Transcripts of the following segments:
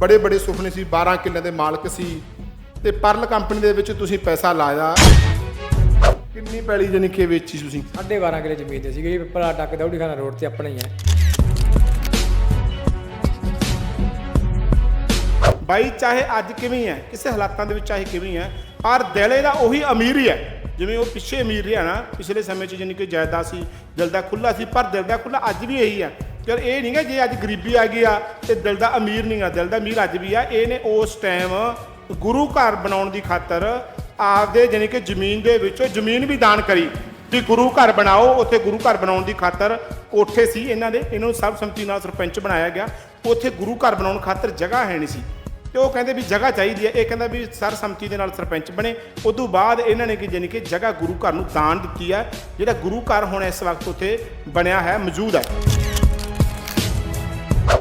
ਬੜੇ ਬੜੇ ਸੁਪਨੇ ਸੀ 12 ਕਿੱਲੇ ਦੇ ਮਾਲਕ ਸੀ ਤੇ ਪਰਲ ਕੰਪਨੀ ਦੇ ਵਿੱਚ ਤੁਸੀਂ ਪੈਸਾ ਲਾਇਆ। ਕਿੰਨੀ ਪੈਲੀ ਜਾਨੀ ਕਿ ਵੇਚੀ ਤੁਸੀਂ? ਸਾਢੇ 12 ਕਿਲੇ ਜ਼ਮੀਨ ਤੇ ਸੀਗੀ ਭਲਾ ਟੱਕ ਦੌੜੀ ਖਾਨਾ ਰੋਡ ਤੇ ਆਪਣਾ ਹੀ ਹੈ। ਬਾਈ ਚਾਹੇ ਅੱਜ ਕਿਵੇਂ ਹੈ ਕਿਸੇ ਹਾਲਾਤਾਂ ਦੇ ਵਿੱਚ ਚਾਹੇ ਕਿਵੇਂ ਹੈ ਪਰ ਦਿਲ ਇਹਦਾ ਉਹੀ ਅਮੀਰ ਹੀ ਹੈ। ਜਿਵੇਂ ਉਹ ਪਿੱਛੇ ਅਮੀਰ ਰਿਹਾ ਨਾ ਪਿਛਲੇ ਸਮੇਂ 'ਚ ਜਾਨੀ ਕਿ ਜਾਇਦਾਦ ਸੀ ਦਿਲ ਦਾ ਖੁੱਲਾ ਸੀ ਪਰ ਦਿਲ ਦਾ ਖੁੱਲਾ ਅੱਜ ਵੀ ਇਹੀ ਹੈ। ਚਲ ਇਹ ਨਹੀਂਗਾ ਜੇ ਅੱਜ ਗਰੀਬੀ ਆ ਗਈ ਆ ਤੇ ਦਿਲ ਦਾ ਅਮੀਰ ਨਹੀਂ ਆ ਦਿਲ ਦਾ ਅਮੀਰ ਅੱਜ ਵੀ ਆ। ਇਹਨੇ ਉਸ ਟਾਈਮ ਗੁਰੂ ਘਰ ਬਣਾਉਣ ਦੀ ਖਾਤਰ ਆਪਦੇ ਜਾਨੀ ਕਿ ਜ਼ਮੀਨ ਦੇ ਵਿੱਚੋਂ ਜ਼ਮੀਨ ਵੀ ਦਾਨ ਕਰੀ ਕਿ ਗੁਰੂ ਘਰ ਬਣਾਓ, ਉੱਥੇ ਗੁਰੂ ਘਰ ਬਣਾਉਣ ਦੀ ਖਾਤਰ ਕੋਠੇ ਸੀ ਇਹਨਾਂ ਦੇ, ਇਹਨਾਂ ਨੂੰ ਸਰਬਸੰਮਤੀ ਨਾਲ ਸਰਪੰਚ ਬਣਾਇਆ ਗਿਆ। ਉੱਥੇ ਗੁਰੂ ਘਰ ਬਣਾਉਣ ਖਾਤਰ ਜਗ੍ਹਾ ਹੈ ਨਹੀਂ ਸੀ। ਤੇ ਉਹ ਕਹਿੰਦੇ ਵੀ ਜਗ੍ਹਾ ਚਾਹੀਦੀ ਹੈ ਇਹ ਕਹਿੰਦਾ ਵੀ ਸਰਬਸੰਮਤੀ ਦੇ ਨਾਲ ਸਰਪੰਚ ਬਣੇ। ਉਸ ਤੋਂ ਬਾਅਦ ਇਹਨਾਂ ਨੇ ਕਿ ਜਾਨੀ ਕਿ ਜਗ੍ਹਾ ਗੁਰੂ ਘਰ ਨੂੰ ਦਾਨ ਦਿੱਤੀ ਹੈ ਜਿਹੜਾ ਗੁਰੂ ਘਰ ਹੁਣ ਇਸ ਵਕਤ ਉੱਥੇ ਬਣਿਆ ਹੈ, ਮੌਜੂਦ ਹੈ।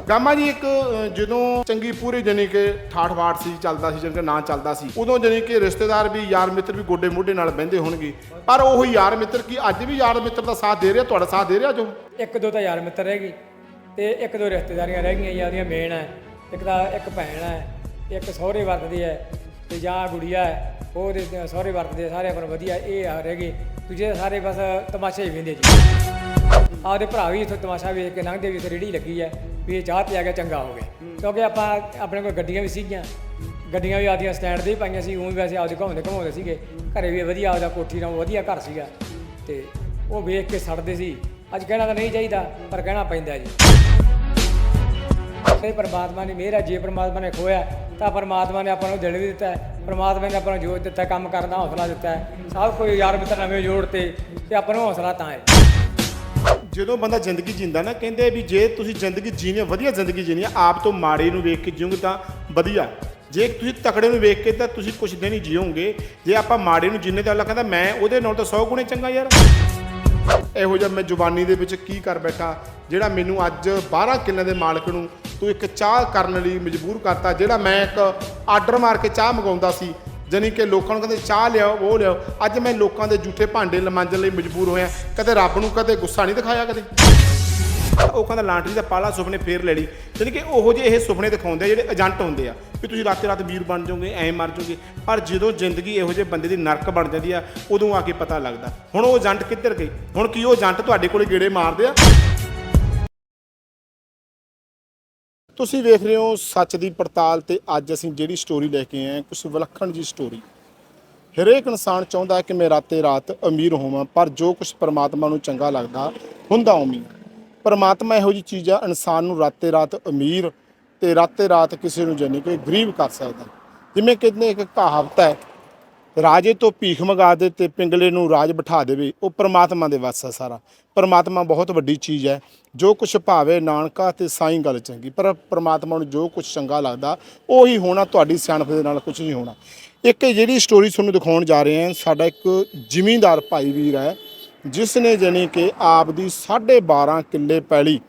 ਗਾਮਾ ਜੀ ਇੱਕ ਅ, ਜਦੋਂ ਚੰਗੀ ਪੂਰੀ ਜਾਣੀ ਕਿ ਠਾਠ ਬਾਠ ਸੀ ਚੱਲਦਾ ਸੀ ਜਿੰਨਾ ਨਾਂ ਚੱਲਦਾ ਸੀ ਉਦੋਂ ਜਾਣੀ ਕਿ ਰਿਸ਼ਤੇਦਾਰ ਵੀ ਯਾਰ ਮਿੱਤਰ ਵੀ ਗੋਡੇ ਮੋਢੇ ਨਾਲ ਬਹਿੰਦੇ ਹੋਣਗੇ। ਪਰ ਉਹ ਯਾਰ ਮਿੱਤਰ ਕੀ ਅੱਜ ਵੀ ਯਾਰ ਮਿੱਤਰ ਦਾ ਸਾਥ ਦੇ ਰਿਹਾ ਤੁਹਾਡਾ ਸਾਥ ਦੇ ਰਿਹਾ ਜੋ? ਇੱਕ ਦੋ ਤਾਂ ਯਾਰ ਮਿੱਤਰ ਰਹਿ ਗਈ ਤੇ ਇੱਕ ਦੋ ਰਿਸ਼ਤੇਦਾਰੀਆਂ ਰਹਿ ਗਈਆਂ ਜਾਂ ਉਹਦੀਆਂ ਮੇਨ ਹੈ ਇੱਕ ਤਾਂ ਇੱਕ ਭੈਣ ਹੈ ਇੱਕ ਸਹੁਰੇ ਵਰਤਦੀ ਹੈ ਤੇ ਜਾਂ ਗੁੜੀਆ ਹੈ ਉਹ ਉਹਦੇ ਸਹੁਰੇ ਵਰਤਦੇ ਆ, ਸਾਰੇ ਆਪਣਾ ਵਧੀਆ ਇਹ ਆ ਰਹਿ ਗਏ। ਦੂਜੇ ਸਾਰੇ ਬਸ ਤਮਾਸ਼ਾ ਹੀ ਵੇਂਦੇ ਜੀ। ਆਪਦੇ ਭਰਾ ਵੀ ਇੱਥੋਂ ਤਮਾਸ਼ਾ ਵੇਖ ਕੇ ਲੰਘਦੇ ਵੀ ਇੱਥੇ ਰੇੜੀ ਲੱਗੀ ਹੈ ਵੀ ਇਹ ਚਾਹ ਤੇ ਆ ਗਿਆ ਚੰਗਾ ਹੋ ਗਿਆ। ਕਿਉਂਕਿ ਆਪਾਂ ਆਪਣੇ ਕੋਲ ਗੱਡੀਆਂ ਵੀ ਸੀਗੀਆਂ। ਗੱਡੀਆਂ ਵੀ ਆਦੀਆਂ ਸਟੈਂਡ ਤੇ ਹੀ ਪਾਈਆਂ ਸੀ ਉਹ ਵੀ ਵੈਸੇ ਆਪਦੇ ਘੁੰਮਦੇ ਘੁੰਮਾਉਂਦੇ ਸੀਗੇ। ਘਰੇ ਵੀ ਵਧੀਆ ਆਪਦਾ ਕੋਠੀ ਨਾਲ ਵਧੀਆ ਘਰ ਸੀਗਾ। ਤੇ ਉਹ ਵੇਖ ਕੇ ਸੜਦੇ ਸੀ। ਅੱਜ ਕਹਿਣਾ ਤਾਂ ਨਹੀਂ ਚਾਹੀਦਾ, ਪਰ ਕਹਿਣਾ ਪੈਂਦਾ ਜੀ। ਤੇ ਪਰਮਾਤਮਾ ਨੇ ਮੇਰਾ ਜੇ ਪਰਮਾਤਮਾ ਨੇ ਖੋਇਆ, ਤਾਂ ਪਰਮਾਤਮਾ ਨੇ ਆਪਾਂ ਨੂੰ ਦਿਲ ਵੀ ਦਿੱਤਾ, ਪਰਮਾਤਮਾ ਨੇ ਆਪਾਂ ਨੂੰ ਜੋਤ ਦਿੱਤਾ, ਕੰਮ ਕਰਨ ਦਾ ਹੌਸਲਾ ਦਿੱਤਾ। ਸਭ ਕੋਈ ਯਾਰ ਮਿੱਤਰ ਨਵੇਂ ਜੋੜ ਤੇ ਤੇ ਆਪਾਂ ਨੂੰ ਹੌਸਲਾ ਤਾਂ ਹੈ। ਜਦੋਂ ਬੰਦਾ ਜ਼ਿੰਦਗੀ ਜੀਂਦਾ ਨਾ, ਕਹਿੰਦੇ ਵੀ ਜੇ ਤੁਸੀਂ ਜ਼ਿੰਦਗੀ ਜੀਣੀ ਵਧੀਆ ਜ਼ਿੰਦਗੀ ਜੀਣੀ ਆਪ ਤੋਂ ਮਾੜੇ ਨੂੰ ਵੇਖ ਕੇ ਜੀਓਗੇ ਤਾਂ ਵਧੀਆ। ਜੇ ਤੁਸੀਂ ਤਕੜੇ ਨੂੰ ਵੇਖ ਕੇ ਤਾਂ ਤੁਸੀਂ ਕੁਝ ਦਿਨ ਹੀ ਜੀਓਗੇ। ਜੇ ਆਪਾਂ ਮਾੜੇ ਨੂੰ ਜੀਨੇ ਤਾਂ ਅੱਲਾ ਕਹਿੰਦਾ ਮੈਂ ਉਹਦੇ ਨਾਲ ਤਾਂ 100 ਗੁਣੇ ਚੰਗਾ ਯਾਰ। ਇਹੋ ਜਿਹਾ ਮੈਂ ਜ਼ੁਬਾਨੀ ਦੇ ਵਿੱਚ ਕੀ ਕਰ ਬੈਠਾ, ਜਿਹੜਾ ਮੈਨੂੰ ਅੱਜ 12 ਕਿੱਲਿਆਂ ਦੇ ਮਾਲਕ ਨੂੰ ਤੂੰ ਇੱਕ ਚਾਹ ਕਰਨ ਲਈ ਮਜਬੂਰ ਕਰਤਾ, ਜਿਹੜਾ ਮੈਂ ਇੱਕ ਆਰਡਰ ਮਾਰ ਕੇ ਚਾਹ ਮੰਗਾਉਂਦਾ ਸੀ ਜਾਣੀ ਕਿ ਲੋਕਾਂ ਨੂੰ ਕਹਿੰਦੇ ਚਾਹ ਲਿਆਓ, ਉਹ ਲਿਆਓ। ਅੱਜ ਮੈਂ ਲੋਕਾਂ ਦੇ ਝੂਠੇ ਭਾਂਡੇ ਲਮਾਂਜਣ ਲਈ ਮਜਬੂਰ ਹੋਇਆ। ਕਦੇ ਰੱਬ ਨੂੰ ਕਦੇ ਗੁੱਸਾ ਨਹੀਂ ਦਿਖਾਇਆ ਕਦੇ। ਉਹ ਕਹਿੰਦਾ ਲਾਂਟਰੀ ਦਾ ਪਾਲਾ ਸੁਪਨੇ ਫੇਰ ਲੈ ਲਈ। ਜਾਣੀ ਕਿ ਉਹੋ ਜਿਹੇ ਇਹ ਸੁਪਨੇ ਦਿਖਾਉਂਦੇ ਆ ਜਿਹੜੇ ਏਜੰਟ ਹੁੰਦੇ ਆ ਵੀ ਤੁਸੀਂ ਰਾਤੇ ਰਾਤ ਵੀਰ ਬਣ ਜਾਓਗੇ, ਐਂ ਮਰ ਜਾਓਗੇ। ਪਰ ਜਦੋਂ ਜ਼ਿੰਦਗੀ ਇਹੋ ਜਿਹੇ ਬੰਦੇ ਦੀ ਨਰਕ ਬਣ ਜਾਂਦੀ ਆ, ਉਦੋਂ ਆ ਕੇ ਪਤਾ ਲੱਗਦਾ। ਹੁਣ ਉਹ ਏਜੰਟ ਕਿੱਧਰ ਗਏ? ਹੁਣ ਕੀ ਉਹ ਏਜੰਟ ਤੁਹਾਡੇ ਕੋਲੇ ਗੇੜੇ ਮਾਰਦੇ ਆ? ਤੁਸੀਂ ਵੇਖ ਰਹੇ ਹੋ ਸੱਚ ਦੀ ਪੜਤਾਲ ਤੇ ਅੱਜ ਅਸੀਂ ਜਿਹੜੀ ਸਟੋਰੀ ਲੈ ਕੇ ਆਏ ਹਾਂ ਕੁਝ ਵਿਲੱਖਣ ਜੀ ਸਟੋਰੀ ਹਰੇਕ ਇਨਸਾਨ ਚਾਹੁੰਦਾ ਕਿ ਮੈਂ ਰਾਤੇ ਰਾਤ ਅਮੀਰ ਹੋਵਾਂ, ਪਰ ਜੋ ਕੁਝ ਪਰਮਾਤਮਾ ਨੂੰ ਚੰਗਾ ਲੱਗਦਾ, ਹੁੰਦਾ ਉਮੀ ਪਰਮਾਤਮਾ ਇਹੋ ਜੀ ਚੀਜ਼ ਆ, ਇਨਸਾਨ ਨੂੰ ਰਾਤੇ ਰਾਤ ਅਮੀਰ ਤੇ ਰਾਤੇ ਰਾਤ ਕਿਸੇ ਨੂੰ ਜਾਨੀ ਕਿ ਗਰੀਬ ਕਰ ਸਕਦਾ। ਜਿਵੇਂ ਕਹਿੰਦੇ ਇੱਕ ਕਹਾਵਤ ਹੈ ਰਾਜੇ ਤੋਂ ਭੀਖ ਮੰਗਾ ਦੇ ਤੇ ਪਿੰਗਲੇ ਨੂੰ ਰਾਜ ਬਿਠਾ ਦੇਵੇ, ਉਹ ਪ੍ਰਮਾਤਮਾ ਦੇ ਵੱਸ ਹੈ ਸਾਰਾ। ਪ੍ਰਮਾਤਮਾ ਬਹੁਤ ਵੱਡੀ ਚੀਜ਼ ਹੈ। ਜੋ ਕੁਛ ਭਾਵੇ ਨਾਨਕਾ ਤੇ ਸਾਈਂ ਗੱਲ ਚੰਗੀ, ਪਰ ਪ੍ਰਮਾਤਮਾ ਨੂੰ ਜੋ ਕੁਛ ਚੰਗਾ ਲੱਗਦਾ, ਉਹੀ ਹੋਣਾ ਤੁਹਾਡੀ ਸਿਆਣਪ ਦੇ ਨਾਲ ਕੁਝ ਨਹੀਂ ਹੋਣਾ। ਇੱਕ ਜਿਹੜੀ ਸਟੋਰੀ ਤੁਹਾਨੂੰ ਦਿਖਾਉਣ ਜਾ ਰਹੇ ਹਾਂ, ਸਾਡਾ ਇੱਕ ਜ਼ਿਮੀਂਦਾਰ ਭਾਈ ਵੀਰ ਹੈ ਜਿਸ ਨੇ ਜਾਣੀ ਕਿ ਆਪ ਦੀ 12.5 ਕਿੱਲੇ ਪੈਲੀ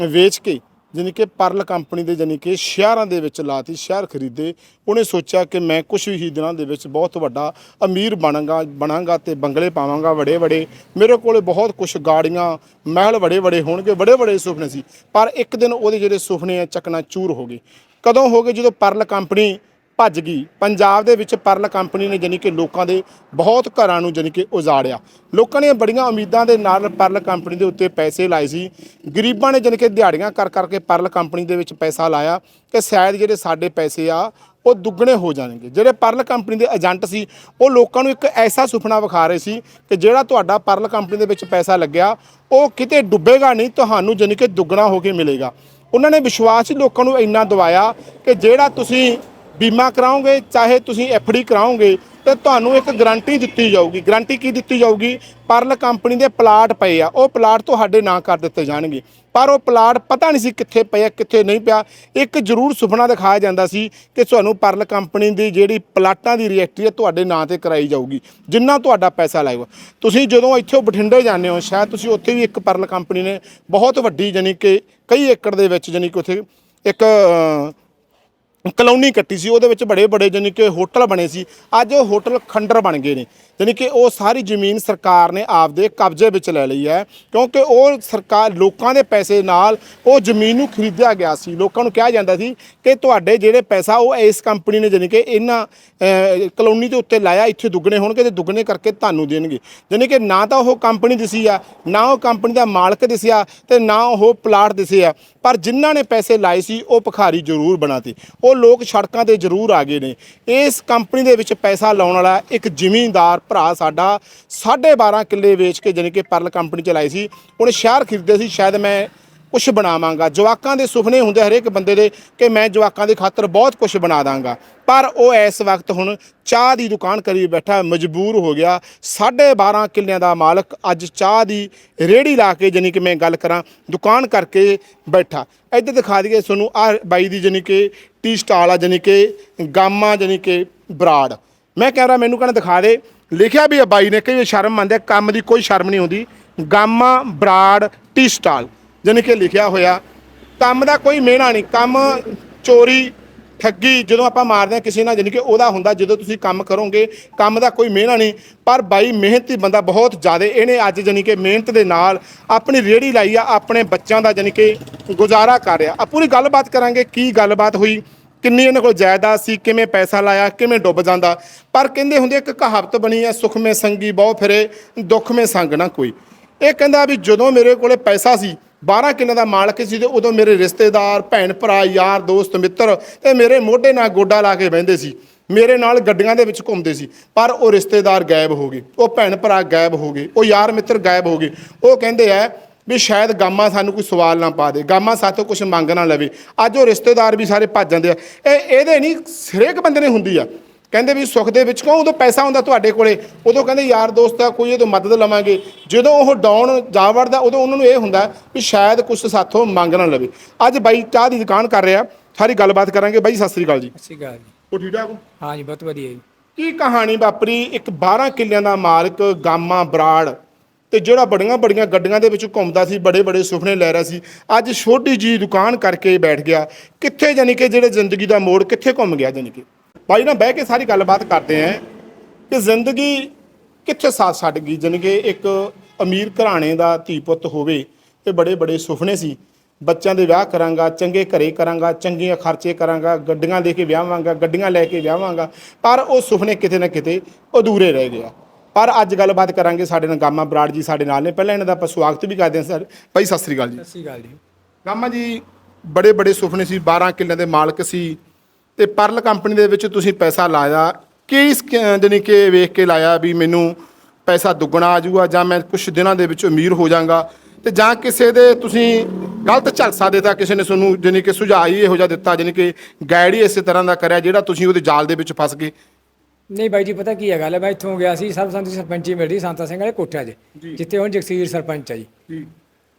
ਵੇਚ ਕੇ ਜਾਣੀ ਕਿ ਪਰਲ ਕੰਪਨੀ ਦੇ ਜਾਣੀ ਕਿ ਸ਼ਹਿਰਾਂ ਦੇ ਵਿੱਚ ਲਾਤੀ, ਸ਼ਹਿਰ ਖਰੀਦੇ। ਉਹਨੇ ਸੋਚਿਆ ਕਿ ਮੈਂ ਕੁਝ ਹੀ ਦਿਨਾਂ ਦੇ ਵਿੱਚ ਬਹੁਤ ਵੱਡਾ ਅਮੀਰ ਬਣਾਂਗਾ ਬਣਾਂਗਾ ਤੇ ਬੰਗਲੇ ਪਾਵਾਂਗਾ ਵੱਡੇ ਵੱਡੇ ਮੇਰੇ ਕੋਲੇ ਬਹੁਤ ਕੁਝ ਗਾੜੀਆਂ, ਮਹਿਲ ਵੱਡੇ ਵੱਡੇ ਹੋਣਗੇ ਵੱਡੇ ਵੱਡੇ ਸੁਪਨੇ ਸੀ। ਪਰ ਇੱਕ ਦਿਨ ਉਹਦੇ ਜਿਹੜੇ ਸੁਪਨੇ ਆ, ਚੱਕਣਾ ਚੂਰ ਹੋ ਗਏ। ਕਦੋਂ ਹੋ ਗਏ ਜਦੋਂ ਪਰਲ ਕੰਪਨੀ ਭੱਜ ਗਈ। ਪੰਜਾਬ ਦੇ ਵਿੱਚ ਪਰਲ ਕੰਪਨੀ ਨੇ ਜਾਣੀ ਕਿ ਲੋਕਾਂ ਦੇ ਬਹੁਤ ਘਰਾਂ ਨੂੰ ਜਾਣੀ ਕਿ ਉਜਾੜਿਆ। ਲੋਕਾਂ ਨੇ ਬੜੀਆਂ ਉਮੀਦਾਂ ਦੇ ਨਾਲ ਪਰਲ ਕੰਪਨੀ ਦੇ ਉੱਤੇ ਪੈਸੇ ਲਾਏ ਸੀ। ਗਰੀਬਾਂ ਨੇ ਜਾਣੀ ਕਿ ਦਿਹਾੜੀਆਂ ਕਰ ਕਰਕੇ ਪਰਲ ਕੰਪਨੀ ਦੇ ਵਿੱਚ ਪੈਸਾ ਲਾਇਆ ਕਿ ਸ਼ਾਇਦ ਜਿਹੜੇ ਸਾਡੇ ਪੈਸੇ ਆ, ਉਹ ਦੁੱਗਣੇ ਹੋ ਜਾਣਗੇ। ਜਿਹੜੇ ਪਰਲ ਕੰਪਨੀ ਦੇ ਏਜੰਟ ਸੀ, ਉਹ ਲੋਕਾਂ ਨੂੰ ਇੱਕ ਐਸਾ ਸੁਪਨਾ ਵਿਖਾ ਰਹੇ ਸੀ ਕਿ ਜਿਹੜਾ ਤੁਹਾਡਾ ਪਰਲ ਕੰਪਨੀ ਦੇ ਵਿੱਚ ਪੈਸਾ ਲੱਗਿਆ, ਉਹ ਕਿਤੇ ਡੁੱਬੇਗਾ ਨਹੀਂ, ਤੁਹਾਨੂੰ ਜਾਣੀ ਕਿ ਦੁੱਗਣਾ ਹੋ ਕੇ ਮਿਲੇਗਾ। ਉਹਨਾਂ ਨੇ ਵਿਸ਼ਵਾਸ ਲੋਕਾਂ ਨੂੰ ਇੰਨਾ ਦਵਾਇਆ ਕਿ ਜਿਹੜਾ ਤੁਸੀਂ ਬੀਮਾ ਕਰਾਓਗੇ ਚਾਹੇ ਤੁਸੀਂ ਐਫਡੀ ਕਰਾਓਗੇ ਤੇ ਤੁਹਾਨੂੰ ਇੱਕ ਗਾਰੰਟੀ ਦਿੱਤੀ ਜਾਊਗੀ। ਗਾਰੰਟੀ ਕੀ ਦਿੱਤੀ ਜਾਊਗੀ? ਪਰਲ ਕੰਪਨੀ ਦੇ ਪਲਾਟ ਪਏ ਆ। ਉਹ ਪਲਾਟ ਤੁਹਾਡੇ ਨਾਂ ਕਰ ਦਿੱਤੇ ਜਾਣਗੇ। ਪਰ ਉਹ ਪਲਾਟ ਪਤਾ ਨਹੀਂ ਸੀ ਕਿੱਥੇ ਪਿਆ ਕਿੱਥੇ ਨਹੀਂ ਪਿਆ। ਇੱਕ ਜ਼ਰੂਰ ਸੁਪਨਾ ਦਿਖਾਇਆ ਜਾਂਦਾ ਸੀ ਕਿ ਤੁਹਾਨੂੰ ਪਰਲ ਕੰਪਨੀ ਦੀ ਜਿਹੜੀ ਪਲਾਟਾਂ ਦੀ ਰਜਿਸਟਰੀ ਹੈ ਤੁਹਾਡੇ ਨਾਂ ਤੇ ਕਰਾਈ ਜਾਊਗੀ, ਜਿੰਨਾ ਤੁਹਾਡਾ ਪੈਸਾ ਲਾਏਗਾ ਤੁਸੀਂ ਜਦੋਂ ਇੱਥੋਂ ਬਠਿੰਡੇ ਜਾਂਦੇ ਹੋ, ਸ਼ਾਇਦ ਤੁਸੀਂ ਉੱਥੇ ਵੀ ਇੱਕ ਪਰਲ ਕੰਪਨੀ ਨੇ, ਬਹੁਤ ਵੱਡੀ ਜਾਨੀ ਕਿ ਕਈ ਏਕੜ ਦੇ ਵਿੱਚ ਜਾਨੀ ਕਿ ਉੱਥੇ ਇੱਕ ਕਲੋਨੀ ਕੱਟੀ ਸੀ, ਉਹਦੇ ਵਿੱਚ ਬੜੇ ਬੜੇ ਜਾਣੀ ਕਿ ਹੋਟਲ ਬਣੇ ਸੀ। ਅੱਜ ਉਹ ਹੋਟਲ ਖੰਡਰ ਬਣ ਗਏ ਨੇ। ਜਾਣੀ ਕਿ ਉਹ ਸਾਰੀ ਜ਼ਮੀਨ ਸਰਕਾਰ ਨੇ ਆਪਦੇ ਕਬਜ਼ੇ ਵਿੱਚ ਲੈ ਲਈ ਹੈ, ਕਿਉਂਕਿ ਉਹ ਸਰਕਾਰ ਲੋਕਾਂ ਦੇ ਪੈਸੇ ਨਾਲ ਉਹ ਜ਼ਮੀਨ ਨੂੰ ਖਰੀਦਿਆ ਗਿਆ ਸੀ। ਲੋਕਾਂ ਨੂੰ ਕਿਹਾ ਜਾਂਦਾ ਸੀ ਕਿ ਤੁਹਾਡੇ ਜਿਹੜੇ ਪੈਸਾ ਉਹ ਇਸ ਕੰਪਨੀ ਨੇ ਜਾਣੀ ਕਿ ਇਹਨਾਂ ਕਲੋਨੀ ਦੇ ਉੱਤੇ ਲਾਇਆ, ਇੱਥੇ ਦੁੱਗਣੇ ਹੋਣਗੇ ਤੇ ਦੁੱਗਣੇ ਕਰਕੇ ਤੁਹਾਨੂੰ ਦੇਣਗੇ। ਜਾਣੀ ਕਿ ਨਾ ਤਾਂ ਉਹ ਕੰਪਨੀ ਦਿਸੀ ਆ, ਨਾ ਉਹ ਕੰਪਨੀ ਦਾ ਮਾਲਕ ਦਿਸਿਆ ਤੇ ਨਾ ਉਹ ਪਲਾਟ ਦਿਸੇ ਆ। ਪਰ ਜਿਨ੍ਹਾਂ ਨੇ ਪੈਸੇ ਲਾਏ ਸੀ, ਉਹ ਭਿਖਾਰੀ ਜ਼ਰੂਰ ਬਣਾਤੇ। ਉਹ ਲੋਕ ਸੜਕਾਂ ਤੇ ਜ਼ਰੂਰ ਆ ਗਏ ਨੇ। ਇਸ ਕੰਪਨੀ ਦੇ ਵਿੱਚ ਪੈਸਾ ਲਾਉਣ ਵਾਲਾ ਇੱਕ ਜ਼ਿਮੀਂਦਾਰ ਭਰਾ ਸਾਡਾ 12.5 ਕਿੱਲੇ ਵੇਚ ਕੇ ਜਾਣੀ ਕਿ ਪਰਲ ਕੰਪਨੀ ਚਲਾਈ ਸੀ। ਉਹਨੇ ਸ਼ਹਿਰ ਖਰੀਦੇ ਸੀ। ਸ਼ਾਇਦ ਮੈਂ ਕੁਝ ਬਣਾਵਾਂਗਾ। ਜਵਾਕਾਂ ਦੇ ਸੁਪਨੇ ਹੁੰਦੇ ਹਰੇਕ ਬੰਦੇ ਦੇ ਕਿ ਮੈਂ ਜਵਾਕਾਂ ਦੇ ਖਾਤਰ ਬਹੁਤ ਕੁਝ ਬਣਾ ਦਾਂਗਾ। ਪਰ ਉਹ ਇਸ ਵਕਤ ਹੁਣ ਚਾਹ ਦੀ ਦੁਕਾਨ ਕਰੀ ਬੈਠਾ, ਮਜਬੂਰ ਹੋ ਗਿਆ। 12.5 ਕਿੱਲਿਆਂ ਦਾ ਮਾਲਕ ਅੱਜ ਚਾਹ ਦੀ ਰੇੜੀ ਲਾ ਕੇ ਜਾਣੀ ਕਿ ਮੈਂ ਗੱਲ ਕਰਾਂ, ਦੁਕਾਨ ਕਰਕੇ ਬੈਠਾ। ਇੱਧਰ ਦਿਖਾ ਦਈਏ ਤੁਹਾਨੂੰ, ਆ ਬਾਈ ਦੀ ਜਾਣੀ ਕਿ ਟੀ ਸਟਾਲ ਆ, ਜਾਣੀ ਕਿ ਗਾਮਾ ਜਾਣੀ ਕਿ ਬਰਾੜ। ਮੈਂ ਕੈਮਰਾ ਮੈਨੂੰ ਕਹਿੰਦਾ ਦਿਖਾ ਦੇ। ਲਿਖਿਆ ਵੀ ਆ ਬਾਈ ਨੇ ਕਈ ਸ਼ਰਮ ਮੰਨਦੇ ਕੰਮ ਦੀ ਕੋਈ ਸ਼ਰਮ ਨਹੀਂ ਹੁੰਦੀ। Gama Brar, tea stall. ਜਾਣੀ ਕਿ ਲਿਖਿਆ ਹੋਇਆ। ਕੰਮ ਦਾ ਕੋਈ ਮਿਹਣਾ ਨਹੀਂ। ਕੰਮ, ਚੋਰੀ, ਠੱਗੀ ਜਦੋਂ ਆਪਾਂ ਮਾਰਦੇ ਹਾਂ ਕਿਸੇ ਨਾਲ, ਜਾਣੀ ਕਿ ਉਹਦਾ ਹੁੰਦਾ ਜਦੋਂ ਤੁਸੀਂ ਕੰਮ ਕਰੋਗੇ, ਕੰਮ ਦਾ ਕੋਈ ਮਿਹਣਾ ਨਹੀਂ। ਪਰ ਬਾਈ, ਮਿਹਨਤੀ ਬੰਦਾ ਬਹੁਤ ਜ਼ਿਆਦਾ ਇਹਨੇ ਅੱਜ ਜਾਣੀ ਕਿ ਮਿਹਨਤ ਦੇ ਨਾਲ ਆਪਣੀ ਰੇੜੀ ਲਾਈ ਆ, ਆਪਣੇ ਬੱਚਿਆਂ ਦਾ ਜਾਣੀ ਕਿ ਗੁਜ਼ਾਰਾ ਕਰ ਰਿਹਾ। ਆ ਪੂਰੀ ਗੱਲਬਾਤ ਕਰਾਂਗੇ ਕੀ ਗੱਲਬਾਤ ਹੋਈ, ਕਿੰਨੀ ਇਹਨਾਂ ਕੋਲ ਜਾਇਦਾਦ ਸੀ, ਕਿਵੇਂ ਪੈਸਾ ਲਾਇਆ, ਕਿਵੇਂ ਡੁੱਬ ਜਾਂਦਾ। ਪਰ ਕਹਿੰਦੇ ਹੁੰਦੇ ਇੱਕ ਕਹਾਵਤ ਬਣੀ ਆ, ਸੁਖਮੇ ਸੰਗੀ ਬਹੁ ਫਿਰੇ ਦੁੱਖ ਮੇ ਸੰਗ ਨਾ ਕੋਈ। ਇਹ ਕਹਿੰਦਾ ਵੀ ਜਦੋਂ ਮੇਰੇ ਕੋਲੇ ਪੈਸਾ ਸੀ 12 ਕਿੱਲੇ ਦਾ ਮਾਲਕ ਸੀ ਤੇ ਉਦੋਂ ਮੇਰੇ ਰਿਸ਼ਤੇਦਾਰ, ਭੈਣ ਭਰਾ, ਯਾਰ, ਦੋਸਤ, ਮਿੱਤਰ ਤੇ ਮੇਰੇ ਮੋਢੇ ਨਾਲ ਗੋਡਾ ਲਾ ਕੇ ਬਹਿੰਦੇ ਸੀ। ਮੇਰੇ ਨਾਲ ਗੱਡੀਆਂ ਦੇ ਵਿੱਚ ਘੁੰਮਦੇ ਸੀ। ਪਰ ਉਹ ਰਿਸ਼ਤੇਦਾਰ ਗਾਇਬ ਹੋ ਗਏ। ਉਹ ਭੈਣ ਭਰਾ ਗਾਇਬ ਹੋ ਗਏ। ਉਹ ਯਾਰ ਮਿੱਤਰ ਗਾਇਬ ਹੋ ਗਏ। ਉਹ ਕਹਿੰਦੇ ਆ ਵੀ ਸ਼ਾਇਦ ਗਾਮਾ ਸਾਨੂੰ ਕੋਈ ਸਵਾਲ ਨਾ ਪਾ ਦੇ। ਗਾਮਾ ਸਾਥੋਂ ਕੁਝ ਮੰਗ ਨਾ ਲਵੇ। ਅੱਜ ਉਹ ਰਿਸ਼ਤੇਦਾਰ ਵੀ ਸਾਰੇ ਭੱਜ ਜਾਂਦੇ ਆ। ਇਹ ਇਹਦੇ ਨਹੀਂ, ਹਰੇਕ ਬੰਦੇ ਨੇ ਹੁੰਦੀ ਆ। ਕਹਿੰਦੇ ਵੀ ਸੁੱਖ ਦੇ ਵਿੱਚ ਕਹੋ ਉਦੋਂ ਪੈਸਾ ਹੁੰਦਾ ਤੁਹਾਡੇ ਕੋਲੇ? ਉਦੋਂ ਕਹਿੰਦੇ ਯਾਰ ਦੋਸਤ ਆ ਕੋਈ ਤੋਂ ਮਦਦ ਲਵਾਂਗੇ। ਜਦੋਂ ਉਹ ਡਾਊਨ ਜਾ ਵੜਦਾ ਉਦੋਂ ਉਹਨਾਂ ਨੂੰ ਇਹ ਹੁੰਦਾ ਵੀ ਸ਼ਾਇਦ ਕੁਝ ਸਾਥੋਂ ਮੰਗ ਨਾ ਲਵੇ। ਅੱਜ ਬਾਈ ਚਾਹ ਦੀ ਦੁਕਾਨ ਕਰ ਰਿਹਾ ਸਾਰੀ ਗੱਲਬਾਤ ਕਰਾਂਗੇ। ਬਾਈ ਸਤਿ ਸ੍ਰੀ ਅਕਾਲ ਜੀ। ਅੱਛੀ ਗੱਲ ਜੀ। ਉਹ ਠੀਕ ਠਾਕ ਹੋ? ਹਾਂ ਜੀ ਬਹੁਤ ਵਧੀਆ ਜੀ। ਕੀ ਕਹਾਣੀ ਵਾਪਰੀ? ਇੱਕ 12 ਕਿੱਲਿਆਂ ਦਾ ਮਾਲਕ ਗਾਮਾ ਬਰਾੜ ਤੇ ਜਿਹੜਾ ਬੜੀਆਂ ਬੜੀਆਂ ਗੱਡੀਆਂ ਦੇ ਵਿੱਚ ਘੁੰਮਦਾ ਸੀ ਬੜੇ ਬੜੇ ਸੁਪਨੇ ਲੈ ਰਿਹਾ ਸੀ। ਅੱਜ ਛੋਟੀ ਜੀ ਦੁਕਾਨ ਕਰਕੇ ਬੈਠ ਗਿਆ। ਕਿੱਥੇ ਜਾਨੀ ਕਿ ਜਿਹੜੇ ਜ਼ਿੰਦਗੀ ਦਾ ਮੋੜ ਕਿੱਥੇ ਘੁੰਮ ਗਿਆ ਜਾਨੀ ਕਿ? ਭਾਈ ਨਾਲ ਬਹਿ ਕੇ ਸਾਰੀ ਗੱਲਬਾਤ ਕਰਦੇ ਆਂ ਕਿ ਜ਼ਿੰਦਗੀ ਕਿੱਥੇ ਸਾਥ ਛੱਡ ਗਈ? ਜਾਨੀ ਕਿ ਇੱਕ ਅਮੀਰ ਘਰਾਣੇ ਦਾ ਧੀ ਪੁੱਤ ਹੋਵੇ ਤੇ ਬੜੇ ਬੜੇ ਸੁਪਨੇ ਸੀ। ਬੱਚਿਆਂ ਦੇ ਵਿਆਹ ਕਰਾਂਗਾ ਚੰਗੇ ਘਰੇ ਕਰਾਂਗਾ ਚੰਗੀਆਂ ਖਰਚੇ ਕਰਾਂਗਾ ਗੱਡੀਆਂ ਦੇ ਕੇ ਵਿਆਹਾਂਗਾ ਗੱਡੀਆਂ ਲੈ ਕੇ ਵਿਆਹਾਂਗਾ। ਪਰ ਉਹ ਸੁਪਨੇ ਕਿਤੇ ਨਾ ਕਿਤੇ ਅਧੂਰੇ ਰਹਿ ਗਿਆ ਪਰ ਅੱਜ ਗੱਲਬਾਤ ਕਰਾਂਗੇ ਸਾਡੇ ਨਾਲ ਗਾਮਾ ਬਰਾੜ ਜੀ ਸਾਡੇ ਨਾਲ ਨੇ। ਪਹਿਲਾਂ ਇਹਨਾਂ ਦਾ ਆਪਾਂ ਸਵਾਗਤ ਵੀ ਕਰਦੇ ਹਾਂ ਸਰ। ਭਾਈ ਸਤਿ ਸ੍ਰੀ ਅਕਾਲ ਜੀ। ਅੱਛੀ ਗੱਲ ਜੀ। ਗਾਮਾ ਜੀ ਬੜੇ ਬੜੇ ਸੁਪਨੇ ਸੀ। 12 ਕਿੱਲਿਆਂ ਦੇ ਮਾਲਕ ਸੀ। ਤੇ ਪਰਲ ਕੰਪਨੀ ਦੇ ਵਿੱਚ ਤੁਸੀਂ ਪੈਸਾ ਲਾਇਆ ਕਿਸ ਜਾਨੀ ਕਿ ਵੇਖ ਕੇ ਲਾਇਆ ਵੀ ਮੈਨੂੰ ਪੈਸਾ ਦੁੱਗਣਾ ਆ ਜਾਊਗਾ ਜਾਂ ਮੈਂ ਕੁਝ ਦਿਨਾਂ ਦੇ ਵਿੱਚ ਅਮੀਰ ਹੋ ਜਾਵਾਂਗਾ ਤੇ ਜਾਂ ਕਿਸੇ ਦੇ ਤੁਸੀਂ ਗਲਤ ਝਲਸਾ ਦਿੱਤਾ ਕਿਸੇ ਨੇ ਤੁਹਾਨੂੰ ਜਾਨੀ ਕਿ ਸੁਝਾਅ ਹੀ ਇਹੋ ਜਿਹਾ ਦਿੱਤਾ ਜਾਨੀ ਕਿ ਗਾਈਡ ਹੀ ਇਸੇ ਤਰ੍ਹਾਂ ਦਾ ਕਰਿਆ ਜਿਹੜਾ ਤੁਸੀਂ ਉਹਦੇ ਜਾਲ ਦੇ ਵਿੱਚ ਫਸ ਗਏ? ਨਹੀਂ ਬਾਈ ਜੀ ਪਤਾ ਕੀ ਹੈ ਗੱਲ ਹੈ ਮੈਂ ਇੱਥੋਂ ਗਿਆ ਸੀ ਸਰਬਸੰਮਤੀ ਸਰਪੰਚੀ ਮਿਲਦੀ ਸੰਤਾ ਸਿੰਘ ਵਾਲੇ ਕੋਠਿਆਂ 'ਚ ਜਿੱਥੇ ਹੁਣ ਜਗਸੀਰ ਸਰਪੰਚ ਹੈ ਜੀ।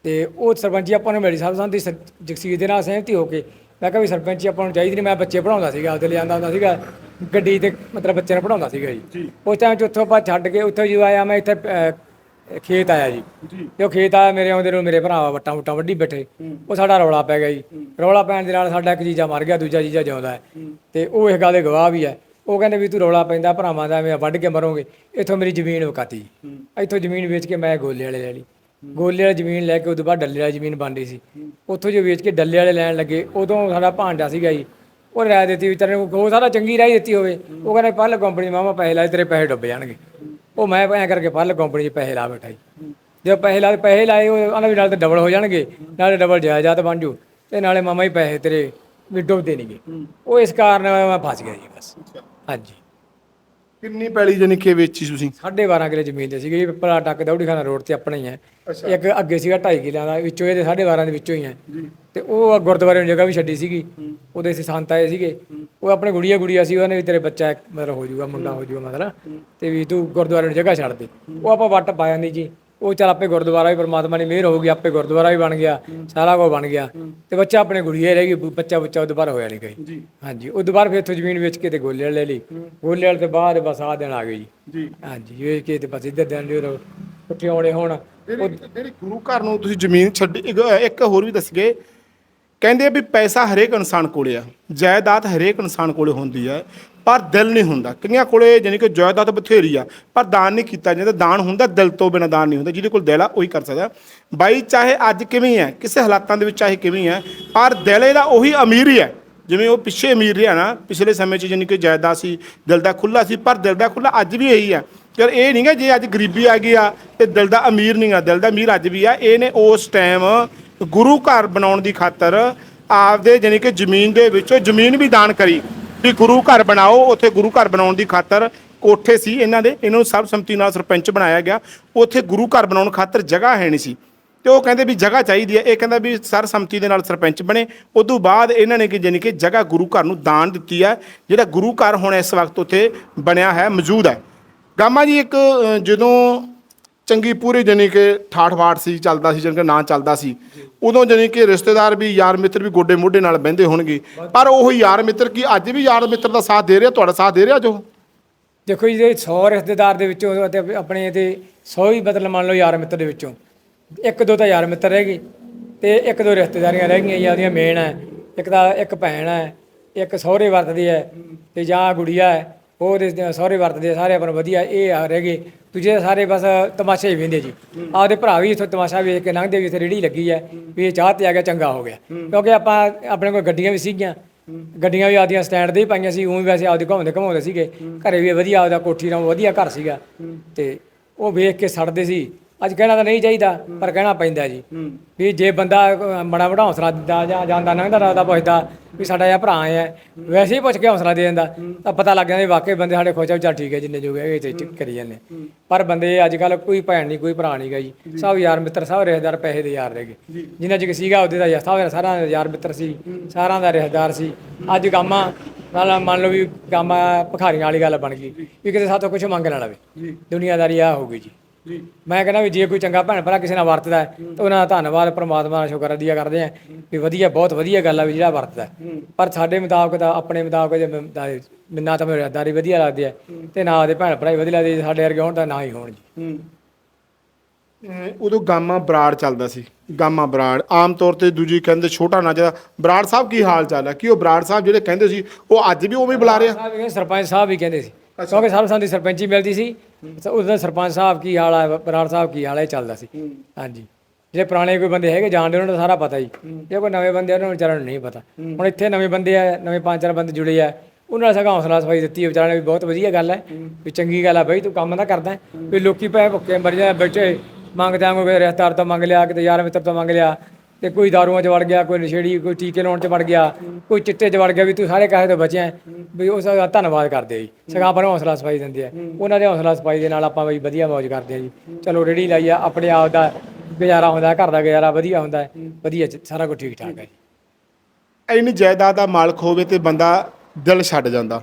ਤੇ ਉਹ ਸਰਪੰਚੀ ਆਪਾਂ ਨੂੰ ਮਿਲੀ ਸਰਬਸੰਮਤੀ ਸਰ- ਜਗਸੀਰ ਦੇ ਨਾਲ ਸਹਿਮਤੀ ਹੋ ਕੇ ਮੈਂ ਕਿਹਾ ਵੀ ਸਰਪੰਚੀ ਆਪਾਂ ਨੂੰ ਚਾਹੀਦੀ ਨਹੀਂ ਮੈਂ ਬੱਚੇ ਪੜਾਉਂਦਾ ਸੀਗਾ ਉਹਦੇ ਲਿਆਂਦਾ ਹੁੰਦਾ ਸੀਗਾ ਗੱਡੀ ਤੇ ਮਤਲਬ ਬੱਚਿਆਂ ਨੂੰ ਪੜਾਉਂਦਾ ਸੀਗਾ ਜੀ। ਉਸ ਟਾਈਮ 'ਚ ਉੱਥੋਂ ਆਪਾਂ ਛੱਡ ਕੇ ਉੱਥੋਂ ਜਦੋਂ ਆਇਆ ਮੈਂ ਇੱਥੇ ਅਹ, ਖੇਤ ਆਇਆ ਜੀ। ਤੇ ਉਹ ਖੇਤ ਆਇਆ ਮੇਰੇ ਆਉਂਦੇ ਨੂੰ ਮੇਰੇ ਭਰਾਵਾ ਵੱਟਾਂ ਵੁੱਟਾਂ ਵੱਢੀ ਬੈਠੇ। ਉਹ ਸਾਡਾ ਰੌਲਾ ਪੈ ਗਿਆ ਜੀ। ਰੌਲਾ ਪੈਣ ਦੇ ਨਾਲ ਸਾਡਾ ਇੱਕ ਜੀਜਾ ਮਰ ਗਿਆ ਦੂਜਾ ਜੀਜਾ ਜਿਉਂਦਾ ਹੈ। ਤੇ ਉਹ ਇਸ ਗੱਲ ਦੇ ਗਵਾਹ ਵੀ ਹੈ। ਉਹ ਕਹਿੰਦੇ ਵੀ ਤੂੰ ਰੌਲਾ ਪੈਂਦਾ ਭਰਾਵਾਂ ਦਾ ਐਵੇਂ ਵੱਢ ਕੇ ਮਰੋਗੇ। ਇੱਥੋਂ ਮੇਰੀ ਜ਼ਮੀਨ ਵਕਾਤੀ। ਇੱਥੋਂ ਜ਼ਮੀਨ ਵੇਚ ਕੇ ਮੈਂ ਗੋਲੇ ਵਾਲੇ ਲੈ ਲਈ। ਗੋਲੇ ਵਾਲੀ ਜ਼ਮੀਨ ਲੈ ਕੇ ਉਦੋਂ ਬਾਅਦ ਡੱਲੇ ਵਾਲੀ ਜ਼ਮੀਨ ਬਣਦੀ ਸੀ। ਉੱਥੋਂ ਜੋ ਵੇਚ ਕੇ ਡੱਲੇ ਵਾਲੇ ਲੈਣ ਲੱਗੇ ਉਦੋਂ ਸਾਡਾ ਭਾਂਡਾ ਸੀਗਾ ਜੀ। ਉਹ ਰਾਇ ਦਿੱਤੀ ਵੀ ਤੇਰੇ ਨੂੰ ਉਹ ਸਾਰਾ ਚੰਗੀ ਰਾਈ ਦਿੱਤੀ ਹੋਵੇ। ਉਹ ਕਹਿੰਦੇ ਪਰਲ ਕੰਪਨੀ ਮਾਮਾ ਪੈਸੇ ਲਾਏ ਤੇਰੇ ਪੈਸੇ ਡੁੱਬ ਜਾਣਗੇ। ਉਹ ਮੈਂ ਐਂ ਕਰਕੇ ਪਰਲ ਕੰਪਨੀ 'ਚ ਪੈਸੇ ਲਾ ਬੈਠਾ ਜੀ ਜੇ ਪੈਸੇ ਲਾ ਪੈਸੇ ਲਾਏ ਉਹ ਉਹਨਾਂ ਵੀ ਨਾਲ ਤੇ ਡਬਲ ਹੋ ਜਾਣਗੇ। ਨਾਲੇ ਡਬਲ ਜਾਇਦਾਦ ਬਣ ਜੂ। ਤੇ ਨਾਲੇ ਮਾਮਾ ਹੀ ਪੈਸੇ ਤੇਰੇ ਵੀ ਡੁੱਬਦੇ ਨਹੀਂਗੇ ਉਹ ਇਸ ਕਾਰਨ ਮੈਂ ਫਸ ਗਿਆ ਜੀ ਬਸ। ਹਾਂਜੀ। ਕਿੰਨੀ ਪੈਲੀ ਜਾਨੀ ਕਿ ਵੇਚੀ ਤੁਸੀਂ? 12.5 ਕਿਲੇ ਜ਼ਮੀਨ ਦੇ ਸੀਗੇ ਜੀ ਪਲਾ ਟੱਕ ਦੌੜੀ ਖਾਨਾ ਰੋਡ ਤੇ ਆਪਣੇ ਹੀ ਹੈ। ਇੱਕ ਅੱਗੇ ਸੀਗਾ 2.5 ਕਿਲਿਆਂ ਦਾ ਵਿੱਚੋਂ ਇਹਦੇ 12.5 ਦੇ ਵਿੱਚੋਂ ਹੀ ਹੈ। ਤੇ ਉਹ ਗੁਰਦੁਆਰੇ ਨੂੰ ਜਗ੍ਹਾ ਵੀ ਛੱਡੀ ਸੀਗੀ। ਉਹਦੇ ਸੀ ਸੰਤ ਆਏ ਸੀਗੇ। ਉਹ ਆਪਣੇ ਗੁੜੀਆ ਗੁੜੀਆ ਸੀ ਉਹਨੇ ਵੀ ਤੇਰੇ ਬੱਚਾ ਮਤਲਬ ਹੋ ਜਾਊਗਾ ਮੁੰਡਾ ਹੋ ਜਾਊਗਾ ਮਤਲਬ ਤੇ ਵੀ ਤੂੰ ਗੁਰਦੁਆਰੇ ਨੂੰ ਜਗ੍ਹਾ ਛੱਡ ਦੇ। ਉਹ ਆਪਾਂ ਵੱਟ ਪਾ ਜਾਂਦੀ ਜੀ। ਉਹ ਚੱਲ ਆਪੇ ਗੁਰਦੁਆਰਾ ਵੀ ਪਰਮਾਤਮਾ ਦੀ ਮਿਹਰ ਹੋ ਗਈ ਆਪੇ ਗੁਰਦੁਆਰਾ ਵੀ ਬਣ ਗਿਆ ਸਾਰਾ ਕੁਝ ਬਣ ਗਿਆ। ਤੇ ਬੱਚਾ ਆਪਣੇ ਗੁੜੀਆ ਰਹਿ ਗਈ ਬੱਚਾ ਬੱਚਾ ਉਹ ਦੁਬਾਰਾ ਹੋਇਆ ਨਹੀਂ ਗਈ ਜੀ। ਹਾਂਜੀ ਉਹ ਦੁਬਾਰਾ ਫਿਰ ਇੱਥੋਂ ਜ਼ਮੀਨ ਵੇਚ ਕੇ ਤੇ ਗੋਲੇ ਲੈ ਲਈ। ਗੋਲੇ ਵਾਲੇ ਤੇ ਬਾਅਦ ਬਸ ਆ ਦੇਣ ਆ ਗਏ ਜੀ। ਜੀ। ਹਾਂਜੀ ਵੇਚ ਕੇ ਤੇ ਬਸ ਇੱਧਰ ਦੇਣ ਦੇ ਪੁੱਠੇ ਆਉਣੇ ਹੁਣ ਜਿਹੜੀ ਗੁਰੂ ਘਰ ਨੂੰ ਤੁਸੀਂ ਜ਼ਮੀਨ ਛੱਡੀ ਇੱਕ- ਹੋਰ ਵੀ ਦੱਸ ਗਏ। ਕਹਿੰਦੇ ਆ ਵੀ ਪੈਸਾ ਹਰੇਕ ਇਨਸਾਨ ਕੋਲੇ ਆ ਜਾਇਦਾਦ ਹਰੇਕ ਇਨਸਾਨ ਕੋਲੇ ਹੁੰਦੀ ਹੈ ਪਰ ਦਿਲ ਨਹੀਂ ਹੁੰਦਾ। ਕਈਆਂ ਕੋਲੇ ਜਾਨੀ ਕਿ ਜਾਇਦਾਦ ਬਥੇਰੀ ਆ, ਪਰ ਦਾਨ ਨਹੀਂ ਕੀਤਾ ਜਾਂਦਾ। ਦਾਨ ਹੁੰਦਾ ਦਿਲ ਤੋਂ ਬਿਨਾਂ ਦਾਨ ਨਹੀਂ ਹੁੰਦਾ, ਜਿਹਦੇ ਕੋਲ ਦਿਲ ਆ, ਉਹੀ ਕਰ ਸਕਦਾ। ਬਾਈ, ਚਾਹੇ ਅੱਜ ਕਿਵੇਂ ਹੈ, ਕਿਸੇ ਹਾਲਾਤਾਂ ਦੇ ਵਿੱਚ ਚਾਹੇ ਕਿਵੇਂ ਹੈ, ਪਰ ਦਿਲ ਇਹਦਾ ਉਹੀ ਅਮੀਰ ਹੀ ਹੈ। ਜਿਵੇਂ ਉਹ ਪਿੱਛੇ ਅਮੀਰ ਰਿਹਾ ਨਾ, ਪਿਛਲੇ ਸਮੇਂ 'ਚ ਜਾਨੀ ਕਿ ਜਾਇਦਾਦ ਸੀ, ਦਿਲ ਦਾ ਖੁੱਲਾ ਸੀ, ਪਰ ਦਿਲ ਦਾ ਖੁੱਲਾ ਅੱਜ ਵੀ ਇਹੀ ਆ ਯਾਰ ਇਹ ਨਹੀਂ ਹੈ ਜੇ ਅੱਜ ਗਰੀਬੀ ਆ ਗਈ ਆ, ਤੇ ਦਿਲ ਦਾ ਅਮੀਰ ਨਹੀਂ ਆ, ਦਿਲ ਦਾ ਅਮੀਰ ਅੱਜ ਵੀ ਆ। ਇਹਨੇ ਉਸ ਟਾਈਮ ਗੁਰੂ ਘਰ ਬਣਾਉਣ ਦੀ ਖਾਤਰ ਆਪਦੇ ਜਾਨੀ ਕਿ ਜ਼ਮੀਨ ਦੇ ਵਿੱਚੋਂ ਜ਼ਮੀਨ ਵੀ ਦਾਨ ਕਰੀ। ਵੀ ਗੁਰੂ ਘਰ ਬਣਾਓ, ਉੱਥੇ ਗੁਰੂ ਘਰ ਬਣਾਉਣ ਦੀ ਖਾਤਰ ਕੋਠੇ ਸੀ ਇਹਨਾਂ ਦੇ, ਇਹਨਾਂ ਨੂੰ ਸਰਬਸੰਮਤੀ ਨਾਲ ਸਰਪੰਚ ਬਣਾਇਆ ਗਿਆ। ਉੱਥੇ ਗੁਰੂ ਘਰ ਬਣਾਉਣ ਖਾਤਰ ਜਗ੍ਹਾ ਹੈ ਨਹੀਂ ਸੀ। ਤੇ ਉਹ ਕਹਿੰਦੇ ਵੀ ਜਗ੍ਹਾ ਚਾਹੀਦੀ ਹੈ। ਇਹ ਕਹਿੰਦਾ ਵੀ ਸਰਬਸੰਮਤੀ ਦੇ ਨਾਲ ਸਰਪੰਚ ਬਣੇ। ਉਦੋਂ ਬਾਅਦ ਇਹਨਾਂ ਨੇ ਕਿ ਜਾਨੀ ਕਿ ਜਗ੍ਹਾ ਗੁਰੂ ਘਰ ਨੂੰ ਦਾਨ ਦਿੱਤੀ ਹੈ। ਜਿਹੜਾ ਗੁਰੂ ਘਰ ਹੁਣ ਇਸ ਵਕਤ ਉੱਥੇ ਬਣਿਆ ਹੈ, ਮੌਜੂਦ ਹੈ। ਗਾਮਾ ਜੀ, ਇੱਕ ਜਦੋਂ ਚੰਗੀ ਪੂਰੀ ਜਾਨੀ ਕਿ ਠਾਠ ਬਾਠ ਸੀ, ਚੱਲਦਾ ਸੀ, ਜਾਣੀ ਕਿ ਨਾਂ ਚੱਲਦਾ ਸੀ। ਉਦੋਂ ਜਾਨੀ ਕਿ ਰਿਸ਼ਤੇਦਾਰ ਵੀ, ਯਾਰ ਮਿੱਤਰ ਵੀ ਗੋਡੇ ਮੋਢੇ ਨਾਲ ਬਹਿੰਦੇ ਹੋਣਗੇ। ਪਰ ਉਹ ਯਾਰ ਮਿੱਤਰ ਕੀ ਅੱਜ ਵੀ ਯਾਰ ਮਿੱਤਰ ਦਾ ਸਾਥ ਦੇ ਰਿਹਾ? ਤੁਹਾਡਾ ਸਾਥ ਦੇ ਰਿਹਾ ਜੋ ਦੇਖੋ ਜੀ ਜੇ 100 ਰਿਸ਼ਤੇਦਾਰ ਦੇ ਵਿੱਚੋਂ ਅਤੇ ਆਪਣੇ ਤੇ 100 ਹੀ ਮਤਲਬ ਮੰਨ ਲਓ ਯਾਰ ਮਿੱਤਰ ਦੇ ਵਿੱਚੋਂ। ਇੱਕ ਦੋ ਤਾਂ ਯਾਰ ਮਿੱਤਰ ਰਹਿ ਗਏ ਤੇ ਇੱਕ ਦੋ ਰਿਸ਼ਤੇਦਾਰੀਆਂ ਰਹਿ ਗਈਆਂ। ਜਾਂ ਉਹਦੀਆਂ ਮੇਨ ਹੈ, ਇੱਕ ਤਾਂ ਇੱਕ ਭੈਣ ਹੈ, ਇੱਕ ਸਹੁਰੇ ਵਰਤਦੀ ਹੈ ਤੇ ਜਾਂ ਗੁੜੀਆ ਹੈ। ਉਹ ਉਹਦੇ ਸਹੁਰੇ ਵਰਤਦੇ ਆ, ਸਾਰੇ ਆਪਣਾ ਵਧੀਆ ਇਹ ਆ ਰਹਿ ਗਏ। ਦੂਜੇ ਤਾਂ ਸਾਰੇ ਬਸ ਤਮਾਸ਼ੇ ਹੀ ਵੇਂਦੇ ਜੀ। ਆਪਦੇ ਭਰਾ ਵੀ ਇੱਥੋਂ ਤਮਾਸ਼ਾ ਵੇਖ ਕੇ ਲੰਘਦੇ ਵੀ ਇੱਥੇ ਰੇੜੀ ਲੱਗੀ ਹੈ ਵੀ ਇਹ ਚਾਹ ਤੇ ਆ ਗਿਆ ਚੰਗਾ ਹੋ ਗਿਆ। ਕਿਉਂਕਿ ਆਪਾਂ ਆਪਣੇ ਕੋਲ ਗੱਡੀਆਂ ਵੀ ਸੀਗੀਆਂ। ਗੱਡੀਆਂ ਵੀ ਆਦੀਆਂ ਸਟੈਂਡ ਤੇ ਹੀ ਪਾਈਆਂ ਸੀ ਉਵੇਂ ਵੈਸੇ ਆਪਦੇ ਘੁੰਮਦੇ ਘੁਮਾਉਂਦੇ ਸੀਗੇ। ਘਰੇ ਵੀ ਵਧੀਆ ਆਪਦਾ ਕੋਠੀ ਨਾਲ ਵਧੀਆ ਘਰ ਸੀਗਾ। ਤੇ ਉਹ ਵੇਖ ਕੇ ਸੜਦੇ ਸੀ। ਅੱਜ ਕਹਿਣਾ ਤਾਂ ਨਹੀਂ ਚਾਹੀਦਾ ਪਰ ਕਹਿਣਾ ਪੈਂਦਾ ਜੀ। ਵੀ ਜੇ ਬੰਦਾ ਬੜਾ ਬੜਾ ਹੌਸਲਾ ਦਿੰਦਾ ਜਾਂ ਜਾਂਦਾ ਲੰਘਦਾ ਰਾਦਾ ਪੁੱਛਦਾ ਵੀ ਸਾਡਾ ਇਹ ਭਰਾ ਹੈ। ਵੈਸੇ ਹੀ ਪੁੱਛ ਕੇ ਹੌਸਲਾ ਦੇ ਦਿੰਦਾ। ਤਾਂ ਪਤਾ ਲੱਗ ਜਾਂਦਾ ਵੀ ਵਾਕਈ ਬੰਦੇ ਸਾਡੇ ਖੁਸ਼ ਆ ਵੀ ਚੱਲ ਠੀਕ ਹੈ ਜਿੰਨੇ ਜੋਗੇ ਇਹ ਤੇ ਕਰੀ ਜਾਂਦੇ। ਪਰ ਬੰਦੇ ਅੱਜ ਕੱਲ ਕੋਈ ਭੈਣ ਨਹੀਂ ਕੋਈ ਭਰਾ ਨਹੀਂ ਗਾ ਜੀ। ਸਭ ਯਾਰ ਮਿੱਤਰ ਸਭ ਰਿਸ਼ਤੇਦਾਰ ਪੈਸੇ ਦੇ ਯਾਰ ਰਹਿ ਗਏ ਜਿੰਨਾ ਚਿਰ ਸੀਗਾ ਉਹਦੇ ਦਾ ਯਾਰ ਸਭ ਸਾਰਾ ਯਾਰ ਮਿੱਤਰ ਸੀ ਸਾਰਿਆਂ ਦਾ ਰਿਸ਼ਤੇਦਾਰ ਸੀ। ਅੱਜ ਗਾਮਾ ਨਾਲ ਮੰਨ ਲਓ ਵੀ ਗਾਮਾ ਭਖਾਰੀਆਂ ਵਾਲੀ ਗੱਲ ਬਣ ਗਈ। ਵੀ ਕਿਤੇ ਸਾਤੋਂ ਕੁਝ ਮੰਗ ਨਾ ਲਵੇ। ਦੁਨੀਆਦਾਰੀ ਆ ਹੋ ਗਈ ਜੀ। ਮੈਂ ਕਹਿੰਦਾ ਵੀ ਜੇ ਕੋਈ ਚੰਗਾ ਭੈਣ ਭਰਾ ਕਿਸੇ ਨਾਲ ਵਰਤਦਾ ਹੈ, ਤਾਂ ਉਹਨਾਂ ਦਾ ਧੰਨਵਾਦ ਪ੍ਰਮਾਤਮਾ ਦਾ ਸ਼ੁਕਰ ਅਦੀਆ ਕਰਦੇ ਆ ਵੀ ਵਧੀਆ ਬਹੁਤ ਵਧੀਆ ਗੱਲ ਆ ਵੀ ਜਿਹੜਾ ਵਰਤਦਾ। ਪਰ ਸਾਡੇ ਮੁਤਾਬਕ ਤਾਂ ਆਪਣੇ ਮੁਤਾਬਕ ਜੇ ਨਾ ਤਾਂ ਮੇਰੀ ਵਧੀਆ ਲੱਗਦੀ ਹੈ ਤੇ ਨਾ ਉਹਦੇ ਭੈਣ ਭਰਾ ਹੀ ਵਧੀਆ ਲੱਗਦੇ ਸਾਡੇ ਵਰਗੇ ਹੋਣ ਤਾਂ ਨਾ ਹੀ ਹੋਣ ਜੀ। ਉਦੋਂ ਗਾਮਾ ਬਰਾੜ ਚੱਲਦਾ ਸੀ ਗਾਮਾ ਬਰਾੜ। ਆਮ ਤੌਰ ਤੇ ਦੂਜੀ ਕਹਿੰਦੇ ਛੋਟਾ ਨਾ ਜਿਹੜਾ ਬਰਾੜ ਸਾਹਿਬ ਕੀ ਹਾਲ ਚਾਲ ਹੈ? ਕੀ ਉਹ ਬਰਾੜ ਸਾਹਿਬ ਜਿਹੜੇ ਕਹਿੰਦੇ ਸੀ ਉਹ ਅੱਜ ਵੀ ਉਵੇਂ ਹੀ ਬੁਲਾ ਰਿਹਾ ਸਰਪੰਚ ਸਾਹਿਬ ਵੀ ਕਹਿੰਦੇ ਸੀ। ਕਿਉਂਕਿ ਸਰਬਸੰਮਤੀ ਸਰਪੰਚੀ ਮਿਲਦੀ ਸੀ ਉਹਦਾ ਸਰਪੰਚ ਸਾਹਿਬ ਕੀ ਹਾਲ ਹੈ ਬਰਾੜ ਸਾਹਿਬ ਕੀ ਹਾਲ ਹੈ ਇਹ ਚੱਲਦਾ ਸੀ। ਹਾਂਜੀ। ਜਿਹੜੇ ਪੁਰਾਣੇ ਕੋਈ ਬੰਦੇ ਹੈਗੇ ਜਾਣਦੇ ਉਹਨਾਂ ਨੂੰ ਸਾਰਾ ਪਤਾ ਜੀ ਜੇ ਕੋਈ ਨਵੇਂ ਬੰਦੇ ਆ, ਉਹਨਾਂ ਨੂੰ ਵਿਚਾਰਿਆਂ ਨੂੰ ਨਹੀਂ ਪਤਾ। ਹੁਣ ਇੱਥੇ ਨਵੇਂ ਬੰਦੇ ਆ ਨਵੇਂ ਪੰਜ ਚਾਰ ਬੰਦੇ ਜੁੜੇ ਆ ਉਹਨਾਂ ਨਾਲ ਸਗਾ ਹੌਸਲਾ ਸਫ਼ਾਈ ਦਿੱਤੀ ਹੈ ਵਿਚਾਰਿਆਂ ਨੇ ਵੀ ਬਹੁਤ ਵਧੀਆ ਗੱਲ ਹੈ। ਵੀ ਚੰਗੀ ਗੱਲ ਆ ਬਈ ਤੂੰ ਕੰਮ ਤਾਂ ਕਰਦਾ। ਹੈ। ਵੀ ਲੋਕੀ ਪੈ ਭੁੱਖੇ ਮਰ ਜਾ ਬੈਠੇ ਮੰਗਦੇ ਆਂ ਕੋਈ ਰਿਸ਼ਤੇਦਾਰ ਤੋਂ ਮੰਗ ਲਿਆ ਕਿਤੇ ਯਾਰ ਮਿੱਤਰ ਤੋਂ ਮੰਗ ਲਿਆ। ਤੇ ਕੋਈ ਦਾਰੂਆਂ 'ਚ ਵੜ ਗਿਆ, ਕੋਈ ਨਸ਼ੇੜੀ, ਕੋਈ ਟੀਕੇ ਲਾਉਣ 'ਚ ਵੜ ਗਿਆ, ਕੋਈ ਚਿੱਟੇ 'ਚ ਵੜ ਗਿਆ ਵੀ ਤੂੰ ਸਾਰੇ ਕਾਹੇ ਤੋਂ ਬਚਿਆ ਵੀ ਉਸ ਦਾ ਧੰਨਵਾਦ ਕਰਦੇ ਆ ਜੀ। ਸਗਾ ਆਪਾਂ ਨੂੰ ਹੌਸਲਾ ਸਫ਼ਾਈ ਦਿੰਦੇ ਆ। ਉਹਨਾਂ ਦੇ ਹੌਸਲਾ ਸਫ਼ਾਈ ਦੇ ਨਾਲ ਆਪਾਂ ਬਈ ਵਧੀਆ ਮौज ਕਰਦੇ ਆ ਜੀ। ਚਲੋ ਰੇੜੀ ਲਾਈ ਆ, ਆਪਣੇ ਆਪ ਦਾ ਗੁਜ਼ਾਰਾ ਹੁੰਦਾ, ਘਰ ਦਾ ਗੁਜ਼ਾਰਾ ਵਧੀਆ ਹੁੰਦਾ, ਵਧੀਆ ਸਾਰਾ ਕੁਝ ਠੀਕ ਠਾਕ ਹੈ ਜੀ। ਇੰਨੀ ਜਾਇਦਾਦ ਦਾ ਮਾਲਕ ਹੋਵੇ ਤੇ ਬੰਦਾ ਦਿਲ ਛੱਡ ਜਾਂਦਾ।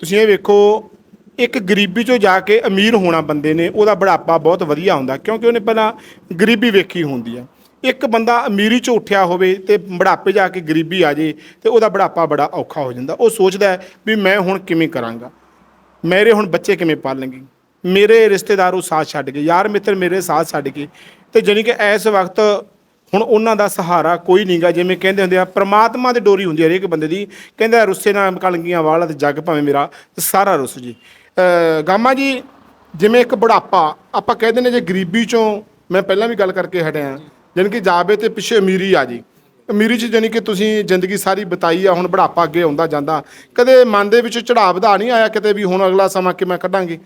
ਤੁਸੀਂ ਇਹ ਵੇਖੋ, ਇੱਕ ਗਰੀਬੀ ਚੋਂ ਜਾ ਕੇ ਅਮੀਰ ਹੋਣਾ ਬੰਦੇ ਨੇ, ਉਹਦਾ ਬੁਢਾਪਾ ਬਹੁਤ ਵਧੀਆ ਹੁੰਦਾ, ਕਿਉਂਕਿ ਉਹਨੇ ਪਹਿਲਾਂ ਗਰੀਬੀ ਵੇਖੀ ਹੁੰਦੀ ਆ। ਇੱਕ ਬੰਦਾ ਅਮੀਰੀ ਚੋਂ ਉੱਠਿਆ ਹੋਵੇ ਤੇ ਬੁਢਾਪੇ ਜਾ ਕੇ ਗਰੀਬੀ ਆ ਜੇ ਤੇ ਉਹਦਾ ਬੁਢਾਪਾ ਬੜਾ ਔਖਾ ਹੋ ਜਾਂਦਾ। ਉਹ ਸੋਚਦਾ ਹੈ ਵੀ ਮੈਂ ਹੁਣ ਕਿਵੇਂ ਕਰਾਂਗਾ? ਮੇਰੇ ਹੁਣ ਬੱਚੇ ਕਿਵੇਂ ਪਾਲਣਗੇ? ਮੇਰੇ ਰਿਸ਼ਤੇਦਾਰ ਉਹ ਸਾਥ ਛੱਡ ਗਏ। ਯਾਰ ਮਿੱਤਰ ਮੇਰੇ ਸਾਥ ਛੱਡ ਗਏ। ਤੇ ਜਾਣੀ ਕਿ ਇਸ ਵਕਤ ਹੁਣ ਉਹਨਾਂ ਦਾ ਸਹਾਰਾ ਕੋਈ ਨਹੀਂਗਾ ਜਿਵੇਂ ਕਹਿੰਦੇ ਹੁੰਦੇ ਆ, ਪ੍ਰਮਾਤਮਾ ਦੇ ਡੋਰੀ ਹੁੰਦੀ ਹੈ ਹਰੇਕ ਬੰਦੇ ਦੀ। ਕਹਿੰਦਾ ਰੁੱਸੇ ਨਾਲ ਕਲੰਗੀਆਂ ਵਾਲਾ ਤੇ ਜੱਗ ਭਾਵੇਂ ਮੇਰਾ ਤੇ ਸਾਰਾ ਰੁੱਸ ਜੀ। ਗਾਮਾ ਜੀ, ਜਿਵੇਂ ਇੱਕ ਬੁਢਾਪਾ, ਆਪਾਂ ਕਹਿੰਦੇ ਨੇ ਜੇ ਗਰੀਬੀ ਚੋਂ ਮੈਂ ਪਹਿਲਾਂ ਵੀ ਗੱਲ ਕਰਕੇ ਹਟਿਆ। ਜਾਣੀ ਕਿ ਜਾਵੇ ਤੇ ਪਿੱਛੇ ਅਮੀਰੀ ਆ ਜੀ। ਅਮੀਰੀ ਚ ਜਾਣੀ ਕਿ ਤੁਸੀਂ ਜ਼ਿੰਦਗੀ ਸਾਰੀ ਬਿਤਾਈ ਆ, ਹੁਣ ਬੁਢਾਪਾ ਅੱਗੇ ਆਉਂਦਾ ਜਾਂਦਾ। ਕਦੇ ਮਨ ਦੇ ਵਿੱਚ ਚੜਾਅ ਵਧਾ ਨਹੀਂ ਆਇਆ ਕਿਤੇ ਵੀ ਹੁਣ ਅਗਲਾ ਸਮਾਂ ਕਿਵੇਂ ਕੱਢਾਂਗੇ?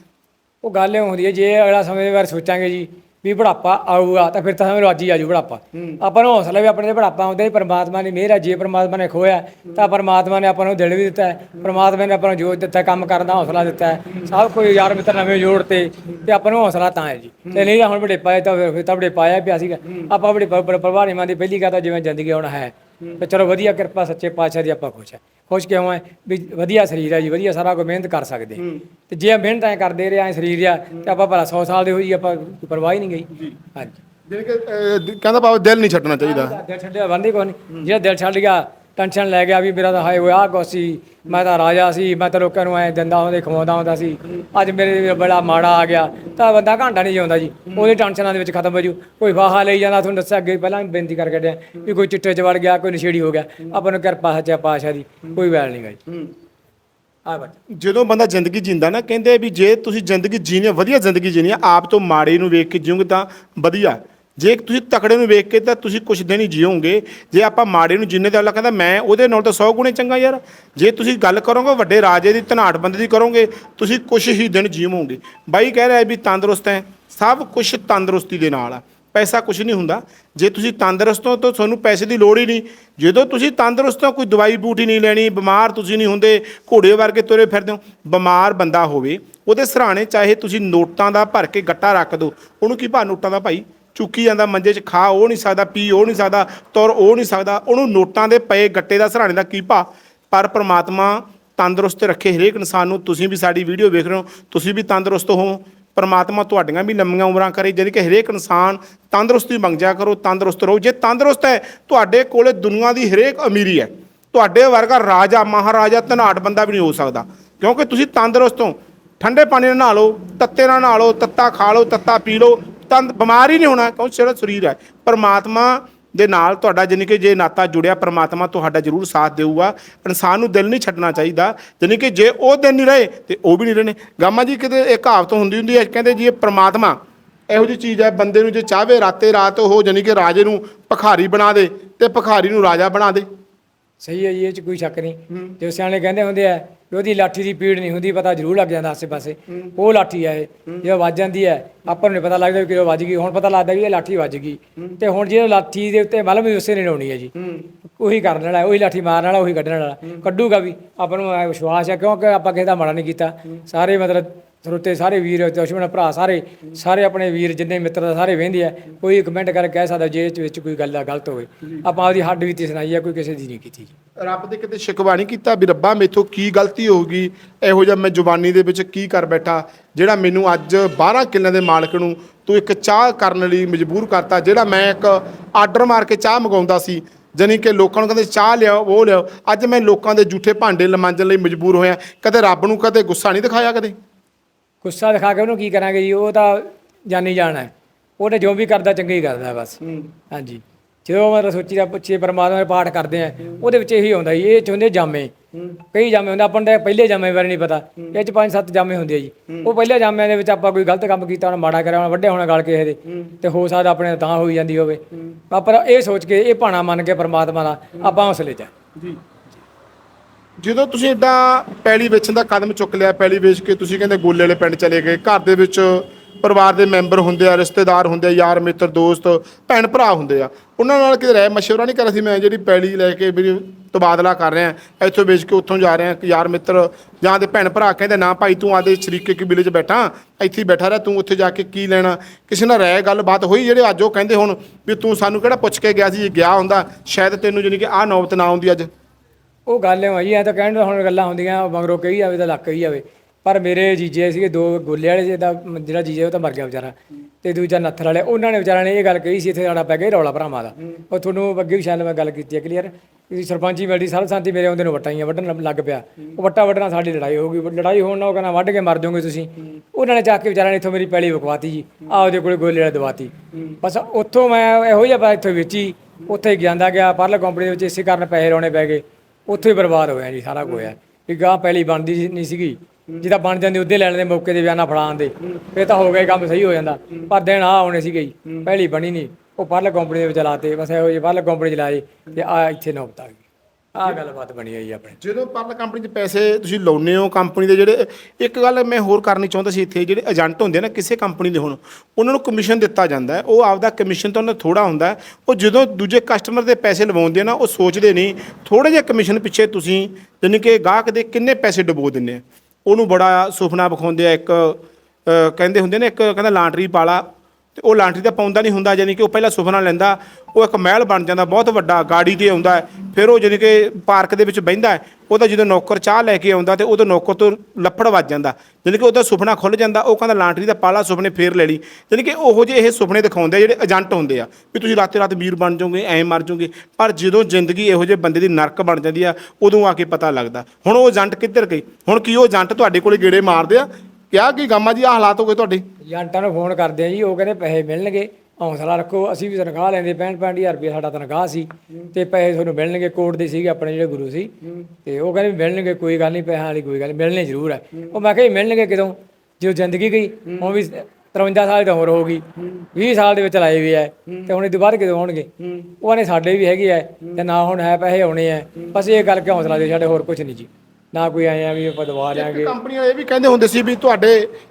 ਉਹ ਗੱਲ ਇਹ ਹੁੰਦੀ ਹੈ ਜੇ ਅਗਲਾ ਸਮੇਂ ਦੇ ਬਾਰੇ ਸੋਚਾਂਗੇ ਜੀ ਵੀ ਬੁਢਾਪਾ ਆਊਗਾ ਤਾਂ ਫਿਰ ਤਾਂ ਅੱਜ ਹੀ ਆਜੂ ਬੁਢਾਪਾ। ਆਪਾਂ ਨੂੰ ਹੌਸਲਾ ਵੀ ਆਪਣੇ ਤੇ ਬੁਢਾਪਾ ਆਉਂਦਾ ਹੀ ਪਰਮਾਤਮਾ ਨੇ ਮਿਹਰ ਹੈ ਜੇ ਪਰਮਾਤਮਾ ਨੇ ਖੋਇਆ। ਤਾਂ ਪਰਮਾਤਮਾ ਨੇ ਆਪਾਂ ਨੂੰ ਦਿਲ ਵੀ ਦਿੱਤਾ। ਹੈ ਪਰਮਾਤਮਾ ਨੇ ਆਪਾਂ ਨੂੰ ਜੋਤ ਦਿੱਤਾ ਕੰਮ ਕਰਨ ਦਾ ਹੌਸਲਾ ਦਿੱਤਾ। ਹੈ ਸਭ ਕੋਈ ਯਾਰ ਮਿੱਤਰ ਨਵੇਂ ਜੋੜ ਤੇ ਤੇ ਆਪਾਂ ਨੂੰ ਹੌਸਲਾ ਤਾਂ ਹੈ ਜੀ। ਤੇ ਨਹੀਂ ਤਾਂ ਹੁਣ ਬੜੇ ਪਾਏ ਤਾਂ ਫਿਰ ਤਾਂ ਬੜੇ ਪਾਇਆ ਪਿਆ ਸੀਗਾ। ਆਪਾਂ ਬੜੇ ਪ੍ਰਭਾਰੀ ਮੰਨ ਦੀ ਪਹਿਲੀ ਗੱਲ ਤਾਂ ਜਿਵੇਂ ਜ਼ਿੰਦਗੀ ਹੁਣ ਹੈ। ਤੇ ਚਲੋ ਵਧੀਆ ਕਿਰਪਾ ਸੱਚੇ ਪਾਤਸ਼ਾਹ ਦੀ ਆਪਾਂ ਖੁਸ਼ ਹੈ। ਖੁਸ਼ ਕਿਉਂ ਹੈ ਵੀ ਵਧੀਆ ਸਰੀਰ ਹੈ ਜੀ ਵਧੀਆ ਸਾਰਾ ਕੋਈ ਮਿਹਨਤ ਕਰ ਸਕਦੇ। ਤੇ ਜੇ ਮਿਹਨਤ ਐ ਕਰਦੇ ਰਹੇ ਐ ਸਰੀਰ ਆ ਤੇ ਆਪਾਂ ਭਲਾ 100 ਸਾਲ ਦੇ ਹੋਈ ਆਪਾਂ ਕੋਈ ਪਰਵਾਹ ਹੀ ਨਹੀਂ ਗਈ। ਹਾਂਜੀ। ਕਿ ਅਹ, ਕਹਿੰਦਾ ਬਾਬਾ ਦਿਲ ਨਹੀਂ ਛੱਡਣਾ ਚਾਹੀਦਾ। ਦਿਲ ਛੱਡਿਆ ਬੰਦੇ ਕੋਈ ਨਹੀਂ ਜਿਹੜਾ ਦਿਲ ਛੱਡ ਗਿਆ ਟੈਨਸ਼ਨ ਲੈ ਗਿਆ ਵੀ ਮੇਰਾ ਤਾਂ ਹਾਏ ਹੋਇਆ ਕੁਛ ਸੀ। ਮੈਂ ਤਾਂ ਰਾਜਾ ਸੀ ਮੈਂ ਤਾਂ ਲੋਕਾਂ ਨੂੰ ਐ ਦਿੰਦਾ ਹੁੰਦਾ ਖਵਾਉਂਦਾ ਹੁੰਦਾ ਸੀ। ਅੱਜ ਮੇਰੇ ਬੜਾ ਮਾੜਾ ਆ ਗਿਆ। ਤਾਂ ਬੰਦਾ ਘੰਟਾ ਨਹੀਂ ਜਿਉਂਦਾ ਜੀ। ਉਹਦੇ ਟੈਨਸ਼ਨਾਂ ਦੇ ਵਿੱਚ ਖਤਮ ਹੋ ਜੂ। ਕੋਈ ਵਾਹਾ ਲਈ ਜਾਂਦਾ ਤੁਹਾਨੂੰ ਦੱਸਿਆ ਅੱਗੇ ਪਹਿਲਾਂ ਬੇਨਤੀ ਕਰਕੇ ਡਿਆ ਵੀ ਕੋਈ ਚਿੱਟੇ ਚ ਵੜ ਗਿਆ ਕੋਈ ਨਸ਼ੇੜੀ ਹੋ ਗਿਆ। ਆਪਾਂ ਨੂੰ ਕਿਰਪਾ ਸੱਚਾ ਪਾਸ਼ਾ ਦੀ ਕੋਈ ਵੈਲ ਨਹੀਂ ਗਈ ਆ ਬੱਚ ਜਦੋਂ ਬੰਦਾ ਜ਼ਿੰਦਗੀ ਜਿੰਦਾ ਨਾ ਕਹਿੰਦੇ ਵੀ ਜੇ ਤੁਸੀਂ ਜ਼ਿੰਦਗੀ ਜੀਣੀ ਵਧੀਆ ਜ਼ਿੰਦਗੀ ਜੀਣੀ ਆ ਆਪ ਤੋਂ ਮਾੜੇ ਨੂੰ ਵੇਖ ਕੇ ਜੀਓਗੇ ਤਾਂ ਵਧੀਆ। ਜੇ ਤੁਸੀਂ ਤਕੜੇ ਨੂੰ ਵੇਖ ਕੇ ਤਾਂ ਤੁਸੀਂ ਕੁਝ ਦਿਨ ਹੀ ਜੀਓਗੇ। ਜੇ ਆਪਾਂ ਮਾੜੇ ਨੂੰ ਜਿੰਨੇ ਤਾਂ ਅੱਲਾ ਕਹਿੰਦਾ, ਮੈਂ ਉਹਦੇ ਨਾਲ ਤਾਂ 100 ਗੁਣੇ ਚੰਗਾ ਯਾਰ। ਜੇ ਤੁਸੀਂ ਗੱਲ ਕਰੋਗੇ, ਵੱਡੇ ਰਾਜੇ ਦੀ ਧਨਾੜ ਬੰਦੇ ਦੀ ਕਰੋਗੇ, ਤੁਸੀਂ ਕੁਝ ਹੀ ਦਿਨ ਜੀਵੋਗੇ ਬਾਈ ਕਹਿ ਰਿਹਾ ਵੀ ਤੰਦਰੁਸਤ ਹੈ। ਸਭ ਕੁਝ ਤੰਦਰੁਸਤੀ ਦੇ ਨਾਲ ਆ। ਪੈਸਾ ਕੁਝ ਨਹੀਂ ਹੁੰਦਾ। ਜੇ ਤੁਸੀਂ ਤੰਦਰੁਸਤ ਹੋ ਤਾਂ ਤੁਹਾਨੂੰ ਪੈਸੇ ਦੀ ਲੋੜ ਹੀ ਨਹੀਂ। ਜਦੋਂ ਤੁਸੀਂ ਤੰਦਰੁਸਤ ਹੋ, ਕੋਈ ਦਵਾਈ ਬੂਟੀ ਨਹੀਂ ਲੈਣੀ, ਬਿਮਾਰ ਤੁਸੀਂ ਨਹੀਂ ਹੁੰਦੇ, ਘੋੜੇ ਵਰਗੇ ਤੁਰੇ ਫਿਰਦੇ ਹੋ, ਬਿਮਾਰ ਬੰਦਾ ਹੋਵੇ, ਉਹਦੇ ਸਰਾਣੇ ਚਾਹੇ ਤੁਸੀਂ ਨੋਟਾਂ ਦਾ ਭਰ ਕੇ ਗੱਟਾ ਰੱਖ ਦਿਓ ਉਹਨੂੰ ਕੀ ਭਾ ਨੋਟਾਂ ਦਾ ਭਾਈ? ਚੁੱਕੀ ਜਾਂਦਾ, ਮੰਜੇ 'ਚ ਖਾ ਉਹ ਨਹੀਂ ਸਕਦਾ, ਪੀ ਉਹ ਨਹੀਂ ਸਕਦਾ, ਤੁਰ ਉਹ ਨਹੀਂ ਸਕਦਾ। ਉਹਨੂੰ ਨੋਟਾਂ ਦੇ ਪਏ ਗੱਟੇ ਦਾ ਸਰਾਣੇ ਦਾ ਕੀ ਭਾ ਪਰ ਪ੍ਰਮਾਤਮਾ ਤੰਦਰੁਸਤ ਰੱਖੇ ਹਰੇਕ ਇਨਸਾਨ ਨੂੰ। ਤੁਸੀਂ ਵੀ ਸਾਡੀ ਵੀਡੀਓ ਵੇਖ ਰਹੇ ਹੋ, ਤੁਸੀਂ ਵੀ ਤੰਦਰੁਸਤ ਹੋ। ਪਰਮਾਤਮਾ ਤੁਹਾਡੀਆਂ ਵੀ ਲੰਮੀਆਂ ਉਮਰਾਂ ਕਰੇ, ਜਾਣੀ ਕਿ ਹਰੇਕ ਇਨਸਾਨ ਤੰਦਰੁਸਤੀ ਮੰਗਿਆ ਕਰੋ, ਤੰਦਰੁਸਤ ਰਹੋ। ਜੇ ਤੰਦਰੁਸਤ ਹੈ, ਤੁਹਾਡੇ ਕੋਲੇ ਦੁਨੀਆ ਦੀ ਹਰੇਕ ਅਮੀਰੀ ਹੈ। ਤੁਹਾਡੇ ਵਰਗਾ ਰਾਜਾ, ਮਹਾਰਾਜਾ ਧਨਾਟ ਬੰਦਾ ਵੀ ਨਹੀਂ ਹੋ ਸਕਦਾ। ਕਿਉਂਕਿ ਤੁਸੀਂ ਤੰਦਰੁਸਤ ਹੋ। ਠੰਡੇ ਪਾਣੀ ਨਾਲ ਨਹਾ ਲਓ ਤੱਤੇ ਨਾਲ ਨਹਾ ਲਓ ਤੱਤਾ ਖਾ ਲਓ, ਤੱਤਾ ਪੀ ਲਓ ਤੰਦ ਬਿਮਾਰ ਹੀ ਨਹੀਂ ਹੋਣਾ ਕਿਉਂਕਿ ਜਿਹੜਾ ਸਰੀਰ ਹੈ। ਪਰਮਾਤਮਾ ਦੇ ਨਾਲ ਤੁਹਾਡਾ ਜਾਣੀ ਕਿ ਜੇ ਨਾਤਾ ਜੁੜਿਆ, ਪਰਮਾਤਮਾ ਤੁਹਾਡਾ ਜ਼ਰੂਰ ਸਾਥ ਦੇਊਗਾ। ਇਨਸਾਨ ਨੂੰ ਦਿਲ ਨਹੀਂ ਛੱਡਣਾ ਚਾਹੀਦਾ। ਜਾਣੀ ਕਿ ਜੇ ਉਹ ਦਿਨ ਨਹੀਂ ਰਹੇ, ਤੇ ਉਹ ਵੀ ਨਹੀਂ ਰਹਿਣੇ ਗਾਮਾ ਜੀ ਕਿਤੇ ਇੱਕ ਕਹਾਵਤ ਹੁੰਦੀ ਹੁੰਦੀ ਹੈ, ਕਹਿੰਦੇ ਜੀ, ਇਹ ਪਰਮਾਤਮਾ ਇਹੋ ਜਿਹੀ ਚੀਜ਼ ਹੈ, ਬੰਦੇ ਨੂੰ ਜੇ ਚਾਹਵੇ, ਰਾਤੇ ਰਾਤ ਉਹ ਜਾਣੀ ਕਿ ਰਾਜੇ ਨੂੰ ਭਖਾਰੀ ਬਣਾ ਦੇ ਤੇ ਭਖਾਰੀ ਨੂੰ ਰਾਜਾ ਬਣਾ ਦੇ। ਸਹੀ ਹੈ ਜੀ ਇਹ ਚ ਕੋਈ ਸ਼ੱਕ ਨਹੀਂ। ਜੋ ਸਿਆਣੇ ਕਹਿੰਦੇ ਹੁੰਦੇ ਆ ਵੀ ਉਹਦੀ ਲਾਠੀ ਦੀ ਪੀੜ ਨਹੀਂ ਹੁੰਦੀ ਪਤਾ ਜ਼ਰੂਰ ਲੱਗ ਜਾਂਦਾ ਆਸੇ ਪਾਸੇ ਉਹ ਲਾਠੀ ਆ ਇਹ ਜਦੋਂ ਵੱਜ ਜਾਂਦੀ ਹੈ ਆਪਾਂ ਨੂੰ ਨਹੀਂ ਪਤਾ ਲੱਗਦਾ ਵੀ ਕਿਦੋਂ ਵੱਜ ਗਈ ਹੁਣ ਪਤਾ ਲੱਗਦਾ ਵੀ ਇਹ ਲਾਠੀ ਵੱਜ ਗਈ। ਤੇ ਹੁਣ ਜੇ ਲਾਠੀ ਦੇ ਉੱਤੇ ਮਲਮ ਵੀ ਉਸੇ ਨੇ ਲਾਉਣੀ ਹੈ ਜੀ। ਉਹੀ ਕਰਨ ਵਾਲਾ ਉਹੀ ਲਾਠੀ ਮਾਰਨ ਵਾਲਾ ਉਹੀ ਕੱਢਣ ਵਾਲਾ। ਕੱਢੂਗਾ ਵੀ ਆਪਾਂ ਨੂੰ ਵਿਸ਼ਵਾਸ ਹੈ ਕਿਉਂਕਿ ਆਪਾਂ ਕਿਸੇ ਦਾ ਮਾੜਾ ਨਹੀਂ ਕੀਤਾ। ਸਾਰੇ ਮਤਲਬ ਸਰੋਤੇ ਸਾਰੇ ਵੀਰ, ਦੁਸ਼ਮਣ, ਭਰਾ ਸਾਰੇ ਸਾਰੇ ਆਪਣੇ ਵੀਰ ਜਿੰਨੇ ਮਿੱਤਰ ਦਾ ਸਾਰੇ ਵਹਿੰਦੇ ਆ। ਕੋਈ ਕਮੈਂਟ ਕਰਕੇ ਕਹਿ ਸਕਦਾ ਜੇ ਇਹ ਵਿੱਚ ਕੋਈ ਗੱਲ ਆ, ਗਲਤ ਹੋਵੇ। ਆਪਾਂ ਆਪਦੀ ਹੱਡ ਵੀ ਤੇ ਸੁਣਾਈ ਆ, ਕੋਈ ਕਿਸੇ ਦੀ ਨਹੀਂ ਕੀਤੀ ਰੱਬ ਦੇ ਕਿਤੇ ਸ਼ਿਕਵਾ ਨਹੀਂ ਕੀਤਾ ਵੀ ਰੱਬਾ ਮੇਥੋਂ ਕੀ ਗਲਤੀ ਹੋ ਗਈ ਇਹੋ ਜਿਹਾ ਮੈਂ ਜ਼ੁਬਾਨੀ ਦੇ ਵਿੱਚ ਕੀ ਕਰ ਬੈਠਾ? ਜਿਹੜਾ ਮੈਨੂੰ ਅੱਜ 12 ਕਿੱਲਿਆਂ ਦੇ ਮਾਲਕ ਨੂੰ ਤੂੰ ਇੱਕ ਚਾਹ ਕਰਨ ਲਈ ਮਜਬੂਰ ਕਰਤਾ, ਜਿਹੜਾ ਮੈਂ ਇੱਕ ਆਰਡਰ ਮਾਰ ਕੇ ਚਾਹ ਮੰਗਾਉਂਦਾ ਸੀ, ਜਾਣੀ ਕਿ ਲੋਕਾਂ ਨੂੰ ਕਹਿੰਦੇ ਚਾਹ ਲਿਆਓ, ਉਹ ਲਿਆਓ। ਅੱਜ ਮੈਂ ਲੋਕਾਂ ਦੇ ਝੂਠੇ ਭਾਂਡੇ ਲਮਾਂਜਣ ਲਈ ਮਜਬੂਰ ਹੋਇਆ। ਕਦੇ ਰੱਬ ਨੂੰ ਕਦੇ ਗੁੱਸਾ ਨਹੀਂ ਦਿਖਾਇਆ ਕਦੇ? ਗੁੱਸਾ ਦਿਖਾ ਕੇ ਉਹਨੂੰ ਕੀ ਕਰਾਂਗੇ ਜੀ ਉਹ ਤਾਂ ਜਾਣੀ ਜਾਣਾ ਹੈ। ਉਹਨੇ ਜੋ ਵੀ ਕਰਦਾ ਚੰਗਾ ਹੀ ਕਰਦਾ ਬਸ। ਹਾਂਜੀ। ਜਦੋਂ ਮੈਂ ਸੋਚੀ ਦਾ ਪੁੱਛੇ ਪਰਮਾਤਮਾ ਦੇ ਪਾਠ ਕਰਦੇ ਆ ਉਹਦੇ ਵਿੱਚ ਇਹੀ ਆਉਂਦਾ ਜੀ ਇਹ ਚਾਹੁੰਦੇ ਜਾਮੇ। ਕਈ ਜਾਮੇ ਹੁੰਦੇ ਆਪਾਂ ਨੂੰ ਤਾਂ ਪਹਿਲੇ ਜਾਮੇ ਬਾਰੇ ਨਹੀਂ ਪਤਾ। ਇਹ ਚ ਪੰਜ ਸੱਤ ਜਾਮੇ ਹੁੰਦੇ ਆ ਜੀ। ਉਹ ਪਹਿਲੇ ਜਾਮਿਆਂ ਦੇ ਵਿੱਚ ਆਪਾਂ ਕੋਈ ਗਲਤ ਕੰਮ ਕੀਤਾ ਹੋਣਾ ਮਾੜਾ ਕਰਿਆ ਹੋਣਾ ਵੱਡੇ ਹੋਣਾ ਗਲ ਕਿਸੇ ਦੇ ਤੇ ਹੋ ਸਕਦਾ ਆਪਣੇ ਤਾਂ ਹੋਈ ਜਾਂਦੀ ਹੋਵੇ। ਪਰ ਇਹ ਸੋਚ ਕੇ ਇਹ ਭਾਣਾ ਮੰਨ ਕੇ ਪਰਮਾਤਮਾ ਦਾ ਆਪਾਂ ਹੌਸਲੇ 'ਚ। ਜੀ। ਜਦੋਂ ਤੁਸੀਂ ਇਦਾਂ ਪੈਲੀ ਵੇਚਣ ਦਾ ਕਦਮ ਚੁੱਕ ਲਿਆ, ਪੈਲੀ ਵੇਚ ਕੇ ਤੁਸੀਂ ਕਹਿੰਦੇ ਗੋਲੇ ਵਾਲੇ ਪਿੰਡ ਚਲੇ ਗਏ, ਘਰ ਦੇ ਵਿੱਚ ਪਰਿਵਾਰ ਦੇ ਮੈਂਬਰ ਹੁੰਦੇ ਆ, ਰਿਸ਼ਤੇਦਾਰ ਹੁੰਦੇ ਆ, ਯਾਰ, ਮਿੱਤਰ, ਦੋਸਤ, ਭੈਣ, ਭਰਾ ਹੁੰਦੇ ਆ, ਉਹਨਾਂ ਨਾਲ ਕਿਤੇ ਰਹਿ ਮਸ਼ਵਰਾ ਨਹੀਂ ਕਰ ਸੀ ਮੈਂ ਜਿਹੜੀ ਪੈਲੀ ਲੈ ਕੇ ਵੀ ਤਬਾਦਲਾ ਕਰ ਰਿਹਾ, ਇੱਥੋਂ ਵੇਚ ਕੇ ਉੱਥੋਂ ਜਾ ਰਿਹਾ ਯਾਰ, ਮਿੱਤਰ ਜਾਂ ਦੇ ਭੈਣ, ਭਰਾ ਕਹਿੰਦੇ, ਨਾ ਭਾਈ, ਤੂੰ ਆਦੇ ਸ਼ਰੀਕੇ ਵਿਲੇ 'ਚ ਬੈਠਾ, ਇੱਥੇ ਹੀ ਬੈਠਾ ਰਹਿ, ਤੂੰ ਉੱਥੇ ਜਾ ਕੇ ਕੀ ਲੈਣਾ? ਕਿਸੇ ਨਾਲ ਰਹਿ ਗੱਲਬਾਤ ਹੋਈ, ਜਿਹੜੇ ਅੱਜ ਉਹ ਕਹਿੰਦੇ ਹੁਣ ਵੀ ਤੂੰ ਸਾਨੂੰ ਕਿਹੜਾ ਪੁੱਛ ਕੇ ਗਿਆ ਸੀ ਜੇ ਗਿਆ ਹੁੰਦਾ, ਸ਼ਾਇਦ ਤੈਨੂੰ ਜਾਣੀ ਕਿ ਆਹ ਨੌਬਤ ਨਾ ਆਉਂਦੀ ਅੱਜ। ਉਹ ਗੱਲ ਹੈ ਜੀ ਐ ਤਾਂ ਕਹਿਣ ਦਾ ਹੁਣ ਗੱਲਾਂ ਹੁੰਦੀਆਂ, ਮਗਰੋਂ ਕਹੀ ਜਾਵੇ ਤਾਂ ਲੱਕ ਕਹੀ ਜਾਵੇ। ਪਰ ਮੇਰੇ ਜੀਜੇ ਸੀਗੇ, ਦੋ ਗੋਲੇ ਵਾਲੇ ਜਿਹਦਾ, ਜਿਹੜਾ ਜੀਜੇ ਉਹ ਤਾਂ ਮਰ ਗਿਆ ਵਿਚਾਰਾ। ਤੇ ਦੂਜਾ ਨੱਥਰ ਵਾਲੇ, ਉਹਨਾਂ ਨੇ ਵਿਚਾਰਿਆਂ ਨੇ ਇਹ ਗੱਲ ਕਹੀ ਸੀ, ਇੱਥੇ ਸਾਡਾ ਪੈ ਗਿਆ ਰੌਲਾ ਭਰਾਵਾਂ ਦਾ। ਉਹ ਤੁਹਾਨੂੰ ਅੱਗੇ ਵੀ ਸ਼ਾਇਦ ਮੈਂ ਗੱਲ ਕੀਤੀ ਹੈ, ਕਲੀਅਰ। ਕਿ ਸਰਪੰਚੀ ਮਿਲਦੀ ਸਰਬਸੰਮਤੀ ਮੇਰੇ ਆਉਂਦੇ ਨੂੰ ਵਟਾਈਆਂ ਵੱਢਣ ਲੱਗ ਪਿਆ। ਉਹ ਵੱਟਾ ਵੱਢਣਾ ਸਾਡੀ ਲੜਾਈ ਹੋ ਗਈ, ਲੜਾਈ ਹੋਣ ਨਾਲ ਉਹ ਕਹਿੰਦਾ, ਵੱਢ ਕੇ ਮਰ ਜਾਓਗੇ ਤੁਸੀਂ। ਉਹਨਾਂ ਨੇ ਚੱਕ ਕੇ ਵਿਚਾਰਿਆਂ ਨੇ ਇੱਥੋਂ ਮੇਰੀ ਪੈਲੀ ਵਿਕਵਾਤੀ ਜੀ ਆ ਉਹਦੇ ਕੋਲੇ ਗੋਲੇ ਵਾਲੇ ਦਵਾਤੀ। ਬਸ ਉੱਥੋਂ ਮੈਂ ਇਹੋ ਜਿਹਾ ਪਾ ਇੱਥੋਂ ਵੇਚੀ, ਉੱਥੇ ਜਾਂਦਾ ਗਿਆ, ਪਰਲ ਕੰਪਨੀ ਦੇ ਵਿੱਚ ਇਸੇ ਕਾਰਨ ਪੈਸੇ ਲਾਉਣੇ ਪੈ ਗਏ। ਉੱਥੇ ਹੀ ਬਰਬਾਦ ਹੋਇਆ ਜੀ, ਸਾਰਾ ਕੁਝ ਹੋਇਆ ਕਿ ਗਾਂ ਪਹਿਲੀ ਬਣਦੀ ਸੀ- ਨਹੀਂ ਸੀਗੀ। ਜਿਹਦਾ ਬਣ ਜਾਂਦੀ ਉਹਦੇ ਲੈਣ ਦੇ ਮੌਕੇ ਦੇ ਬਿਆਨਾ ਫੜਾਉਣ ਦੇ। ਫੇਰ ਤਾਂ ਹੋ ਗਿਆ ਕੰਮ ਸਹੀ ਹੋ ਜਾਂਦਾ। ਪਰ ਦਿਨ ਆ ਆਉਣੇ ਸੀਗੇ ਜੀ। ਪਹਿਲੀ ਬਣੀ ਨਹੀਂ। ਉਹ ਪਰਲ ਕੰਪਨੀ ਦੇ ਵਿੱਚ ਲਾਤੇ ਬਸ ਇਹੋ ਜਿਹੇ ਪਰਲ ਕੰਪਨੀ ਚ ਲਾਏ ਤੇ ਆ ਇੱਥੇ ਨੌਬਤ ਆ ਗਈ। ਆ ਗੱਲਬਾਤ ਬਣੀ ਹੋਈ ਆਪਣੇ ਜਦੋਂ ਪਰਲ ਕੰਪਨੀ 'ਚ ਪੈਸੇ ਤੁਸੀਂ ਲਾਉਨੇ ਹੋ ਕੰਪਨੀ ਦੇ ਜਿਹੜੇ ਇੱਕ ਗੱਲ ਮੈਂ ਹੋਰ ਕਰਨੀ ਚਾਹੁੰਦਾ ਸੀ ਇੱਥੇ ਜਿਹੜੇ ਏਜੰਟ ਹੁੰਦੇ ਆ ਨਾ ਕਿਸੇ ਕੰਪਨੀ ਦੇ ਹੁਣ ਉਹਨਾਂ ਨੂੰ ਕਮਿਸ਼ਨ ਦਿੱਤਾ ਜਾਂਦਾ ਹੈ ਉਹ ਆਪਦਾ ਕਮਿਸ਼ਨ ਤਾਂ ਉਹਨਾਂ ਥੋੜਾ ਹੁੰਦਾ ਹੈ। ਉਹ ਜਦੋਂ ਦੂਜੇ ਕਸਟਮਰ ਦੇ ਪੈਸੇ ਲਵਾਉਂਦੇ ਆ ਨਾ ਉਹ ਸੋਚਦੇ ਨਹੀਂ ਥੋੜੇ ਜਿਹੇ ਕਮਿਸ਼ਨ ਪਿੱਛੇ ਤੁਸੀਂ ਜਾਣੀ ਕਿ ਗਾਹਕ ਦੇ ਕਿੰਨੇ ਪੈਸੇ ਡੁਬੋ ਦਿੰਦੇ ਆ ਉਹਨੂੰ ਬੜਾ ਸੁਪਨਾ ਵਿਖਾਉਂਦੇ ਆ ਇੱਕ ਅ, ਕਹਿੰਦੇ ਹੁੰਦੇ ਨੇ ਇੱਕ ਕਹਿੰਦਾ ਲਾਂਟਰੀ ਪਾਲਾ ਤੇ ਉਹ ਲਾਂਟਰੀ ਦਾ ਪਾਉਂਦਾ ਨਹੀਂ ਹੁੰਦਾ ਯਾਨੀ ਕਿ ਉਹ ਪਹਿਲਾਂ ਸੁਪਨਾ ਲੈਂਦਾ, ਉਹ ਇੱਕ ਮਹਿਲ ਬਣ ਜਾਂਦਾ, ਬਹੁਤ ਵੱਡਾ, ਗਾੜੀ ਤੇ ਆਉਂਦਾ ਫਿਰ ਉਹ ਯਾਨੀ ਕਿ ਪਾਰਕ ਦੇ ਵਿੱਚ ਬਹਿੰਦਾ ਉਹਦਾ ਜਦੋਂ ਨੌਕਰ ਚਾਹ ਲੈ ਕੇ ਆਉਂਦਾ ਤੇ ਉਹਦਾ ਨੌਕਰ ਤੋਂ ਲੱਫੜ ਵੱਜ ਜਾਂਦਾ। ਯਾਨੀ ਕਿ ਉਹਦਾ ਸੁਪਨਾ ਖੁੱਲ ਜਾਂਦਾ, ਉਹ ਕਹਿੰਦਾ ਲਾਂਟਰੀ ਦਾ ਪਾਲਾ ਸੁਪਨੇ ਫੇਰ ਲੈ ਲਈ। ਯਾਨੀ ਕਿ ਉਹੋ ਜਿਹੇ ਇਹ ਸੁਪਨੇ ਦਿਖਾਉਂਦੇ ਆ ਜਿਹੜੇ ਏਜੰਟ ਹੁੰਦੇ ਆ, ਵੀ ਤੁਸੀਂ ਰਾਤੇ ਰਾਤ ਵੀਰ ਬਣ ਜਾਓਗੇ, ਐਂ ਮਰ ਜਾਓਗੇ, ਪਰ ਜਦੋਂ ਜ਼ਿੰਦਗੀ ਇਹੋ ਜਿਹੇ ਬੰਦੇ ਦੀ ਨਰਕ ਬਣ ਜਾਂਦੀ ਆ, ਉਦੋਂ ਆ ਕੇ ਪਤਾ ਲੱਗਦਾ। ਹੁਣ ਉਹ ਏਜੰਟ ਕਿੱਧਰ ਗਈ ਹੁਣ ਕੀ ਉਹ ਏਜੰਟ ਤੁਹਾਡੇ ਕੋਲੇ ਗੇੜੇ ਮਾਰਦੇ ਆ? ਕਿਹਾ ਕਿ ਗਾਮਾ ਜੀ ਆ ਹਾਲਾਤ ਹੋ ਗਏ ਤੁਹਾਡੇ? ਏਜੰਟਾਂ ਨੂੰ ਫੋਨ ਕਰਦੇ ਆ ਜੀ, ਉਹ ਕਹਿੰਦੇ ਪੈਸੇ ਮਿਲਣਗੇ, ਹੌਸਲਾ ਰੱਖੋ, ਅਸੀਂ ਵੀ ਤਨਖਾਹ ਲੈਂਦੇ 65 ਹਜ਼ਾਰ ਰੁਪਏ ਸਾਡਾ ਤਨਖਾਹ ਸੀ, ਤੇ ਪੈਸੇ ਤੁਹਾਨੂੰ ਮਿਲਣਗੇ, ਕੋਰਟ ਦੇ ਸੀਗੇ ਆਪਣੇ ਜਿਹੜੇ ਗੁਰੂ ਸੀ, ਤੇ ਉਹ ਕਹਿੰਦੇ ਵੀ ਮਿਲਣਗੇ, ਕੋਈ ਗੱਲ ਨਹੀਂ, ਪੈਸਿਆਂ ਵਾਲੀ ਕੋਈ ਗੱਲ ਨਹੀਂ, ਮਿਲਣੇ ਜ਼ਰੂਰ ਹੈ ਉਹ ਮੈਂ ਕਿਹਾ ਜੀ, ਮਿਲਣਗੇ ਕਿਦੋਂ? ਜਦੋਂ ਜ਼ਿੰਦਗੀ ਗਈ, ਹੁਣ ਵੀ 53 ਸਾਲ ਦੀ ਤਾਂ ਉਮਰ ਹੋ ਗਈ 20 ਸਾਲ ਦੇ ਵਿੱਚ ਲਾਏ ਵੀ ਹੈ ਤੇ ਹੁਣ ਇਹ ਦੁਬਾਰਾ ਕਿਦੋਂ ਆਉਣਗੇ ਉਹ ਨੇ ਸਾਡੇ ਵੀ ਹੈਗੇ ਆ ਤੇ ਨਾ ਹੁਣ ਹੈ, ਪੈਸੇ ਆਉਣੇ ਆ ਬਸ ਇਹ ਗੱਲ ਕਿ ਹੌਸਲਾ ਦੇ, ਸਾਡੇ ਹੋਰ ਕੁਝ ਨਹੀਂ ਜੀ। ਨਾ ਕੋਈ ਆਏ ਆ ਵੀ ਆਪਾਂ ਦਵਾ ਲਿਆਂਗੇ ਕੰਪਨੀ ਵਾਲੇ ਇਹ ਵੀ ਕਹਿੰਦੇ ਹੁੰਦੇ ਸੀ ਵੀ ਤੁਹਾਡੇ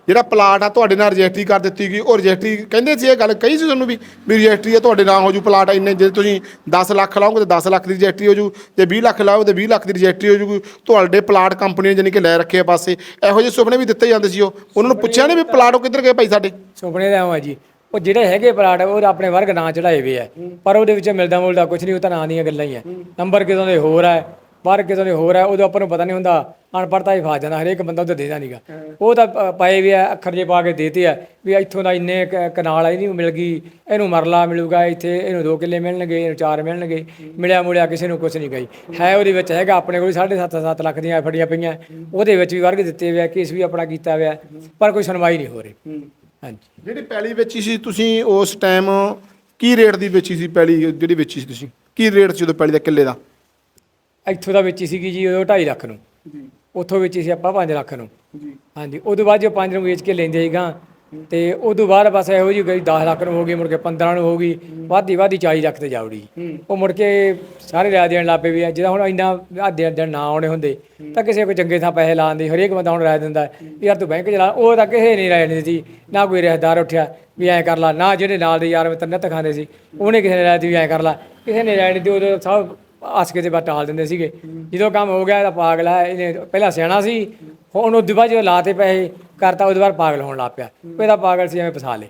ਜਿਹੜਾ ਪਲਾਟ ਆ ਤੁਹਾਡੇ ਨਾਲ ਰਜਿਸਟਰੀ ਕਰ ਦਿੱਤੀ ਗਈ ਉਹ ਰਜਿਸਟਰੀ ਕਹਿੰਦੇ ਸੀ ਇਹ ਗੱਲ ਕਹੀ ਸੀ ਤੁਹਾਨੂੰ ਵੀ ਵੀ ਰਜਿਸਟਰੀ ਆ ਤੁਹਾਡੇ ਨਾਂ ਹੋ ਜੂ ਪਲਾਟ ਇੰਨੇ ਜੇ ਤੁਸੀਂ 10 ਲੱਖ ਲਾਓਗੇ ਤਾਂ 10 ਲੱਖ ਦੀ ਰਜਿਸਟਰੀ ਹੋ ਜੂ ਜੇ 20 ਲੱਖ ਲਾਓ ਤੇ 20 ਲੱਖ ਦੀ ਰਜਿਸਟਰੀ ਹੋ ਜੂ ਤੁਹਾਡੇ ਪਲਾਟ ਕੰਪਨੀ ਨੇ ਜਾਨੀ ਕਿ ਲੈ ਰੱਖੇ ਆ ਪਾਸੇ ਇਹੋ ਜਿਹੇ ਸੁਪਨੇ ਵੀ ਦਿੱਤੇ ਜਾਂਦੇ ਸੀ ਉਹ। ਉਹਨਾਂ ਨੂੰ ਪੁੱਛਿਆ ਨਹੀਂ ਵੀ ਪਲਾਟ ਉਹ ਕਿੱਧਰ ਗਏ ਭਾਈ ਸਾਡੇ? ਸੁਪਨੇ ਦਾ ਆ ਜੀ। ਉਹ ਜਿਹੜੇ ਹੈਗੇ ਪਲਾਟ ਉਹ ਆਪਣੇ ਵਰਗ ਨਾਂ ਚੜਾਏ ਹੋਏ ਆ। ਪਰ ਉਹਦੇ ਵਿੱਚ ਮਿਲਦਾ ਮੁਲਦਾ ਕੁਝ ਨਹੀਂ ਉਹ ਤਾਂ ਨਾਂ ਦੀਆਂ ਗੱਲਾਂ ਹੀ ਆ। ਨੰਬਰ ਕਿਦੋਂ ਦੇ ਹੋਰ ਆ ਵਰਗ ਕਿਦੋਂ ਦੇ ਹੋਰ ਆ ਉਦੋਂ ਆਪਾਂ ਨੂੰ ਪਤਾ ਨਹੀਂ ਹੁੰਦਾ ਅਨਪੜ੍ਹਤਾ ਹੀ ਫਸ ਜਾਂਦਾ ਹਰੇਕ ਬੰਦਾ ਉਹਦਾ ਦੇਦਾ ਨਹੀਂਗਾ ਉਹ ਤਾਂ ਪ- ਪਾਏ ਵੀ ਆ ਅੱਖਰ ਜੇ ਪਾ ਕੇ ਦੇਤੇ ਆ ਵੀ ਇੱਥੋਂ ਦਾ ਇੰਨੇ ਕ- ਕਨਾਲ ਆ ਇਹਨੂੰ ਮਿਲ ਗਈ ਇਹਨੂੰ ਮਰਲਾ ਮਿਲੂਗਾ ਇੱਥੇ ਇਹਨੂੰ 2 ਕਿੱਲੇ ਮਿਲਣਗੇ ਇਹਨੂੰ 4 ਮਿਲਣਗੇ ਮਿਲਿਆ ਮੁਲਿਆ ਕਿਸੇ ਨੂੰ ਕੁਝ ਨਹੀਂ ਗਈ। ਹੈ ਉਹਦੇ ਵਿੱਚ ਹੈਗਾ ਆਪਣੇ ਕੋਲ 7.5 7 ਲੱਖ ਦੀਆਂ ਫੜੀਆਂ ਪਈਆਂ ਉਹਦੇ ਵਿੱਚ ਵੀ ਵਰਗ ਦਿੱਤੇ ਹੋਏ ਆ ਕੇਸ ਵੀ ਆਪਣਾ ਕੀਤਾ ਹੋਇਆ ਪਰ ਕੋਈ ਸੁਣਵਾਈ ਨਹੀਂ ਹੋ ਰਹੀ। ਹਾਂਜੀ। ਜਿਹੜੀ ਪੈਲੀ ਵੇਚੀ ਸੀ ਤੁਸੀਂ ਉਸ ਟਾਈਮ ਕੀ ਰੇਟ ਦੀ ਵੇਚੀ ਸੀ ਪੈਲੀ ਜਿਹੜੀ ਵੇਚੀ ਸੀ ਤੁਸੀਂ? ਕੀ ਰੇਟ ਸੀ ਉਦੋਂ ਪੈਲੀ ਦਾ ਕਿੱਲੇ ਦਾ? ਇੱਥੋਂ ਦਾ ਵੇਚੀ ਸੀਗੀ ਜੀ ਉਹ 2.5 ਲੱਖ ਨੂੰ। ਜੀ। ਉੱਥੋਂ ਵੇਚੀ ਸੀ ਆਪਾਂ 5 ਲੱਖ ਨੂੰ। ਜੀ। ਹਾਂਜੀ ਉਦੋਂ ਬਾਅਦ ਜੋ 5 ਨੂੰ ਵੇਚ ਕੇ ਲੈਂਦੇ ਸੀਗਾ ਤੇ ਉਦੋਂ ਬਾਅਦ ਬਸ ਇਹੋ ਜਿਹੀ ਗਈ 10 ਲੱਖ ਨੂੰ ਹੋ ਗਈ ਮੁੜ ਕੇ 15 ਨੂੰ ਹੋ ਗਈ ਵਾਧੀ ਵਾਧੀ 40 ਲੱਖ ਤੇ ਜਾਉੜੀ ਉਹ ਮੁੜ ਕੇ ਸਾਰੇ ਰਾਇ ਦੇਣ ਲੱਪੇ ਵੀ ਆ ਜਿਹਦਾ ਹੁਣ ਇੰਨਾ ਆਦੇ ਦਿਨ ਨਾ ਆਉਣੇ ਹੁੰਦੇ ਤਾਂ ਕਿਸੇ ਕੋ ਚੰਗੇ ਥਾਂ ਪੈਸੇ ਲਾਉਣ ਦੀ ਹਰੇਕ ਬੰਦਾ ਹੁਣ ਰਾਇ ਦਿੰਦਾ ਯਾਰ ਤੂੰ ਬੈਂਕ ਚਲਾ ਉਹ ਤਾਂ ਕਿਸੇ ਨਹੀਂ ਰਾਇ ਨਹੀਂ ਦਿੱਤੀ ਨਾ ਕੋਈ ਰਿਸ਼ਤੇਦਾਰ ਉੱਠਿਆ ਵੀ ਐਂ ਕਰ ਲਾ ਨਾ ਜਿਹੜੇ ਨਾਲ ਦੇ ਯਾਰ ਮਿੱਤਰ ਨਿੱਤ ਖਾਂਦੇ ਸੀ ਉਹਨੇ ਕਿਸੇ ਨੇ ਰਾਇ ਦਿੱਤੀ ਵੀ ਐਂ ਕਰ ਲਾ ਕਿਸੇ ਨੇ ਰਾਇ ਨਹੀਂ ਦਿੱਤੀ ਉਦੋਂ ਸਭ ਹੱਸ ਕੇ ਤੇ ਬਸ ਟਾਲ ਦਿੰਦੇ ਸੀਗੇ। ਜਦੋਂ ਕੰਮ ਹੋ ਗਿਆ ਤਾਂ ਪਾਗਲ ਹੈ, ਇਹਨੇ ਪਹਿਲਾਂ ਸਿਆਣਾ ਸੀ, ਹੁਣ ਉਹ ਬਾਅਦ ਜਦੋਂ ਲਾਤੇ ਪੈਸੇ ਕਰਤਾ, ਉਹਦੇ ਬਾਅਦ ਪਾਗਲ ਹੋਣ ਲੱਗ ਪਿਆ। ਪਹਿਲਾਂ ਪਾਗਲ ਸੀ, ਐਵੇਂ ਫਸਾ ਲੇ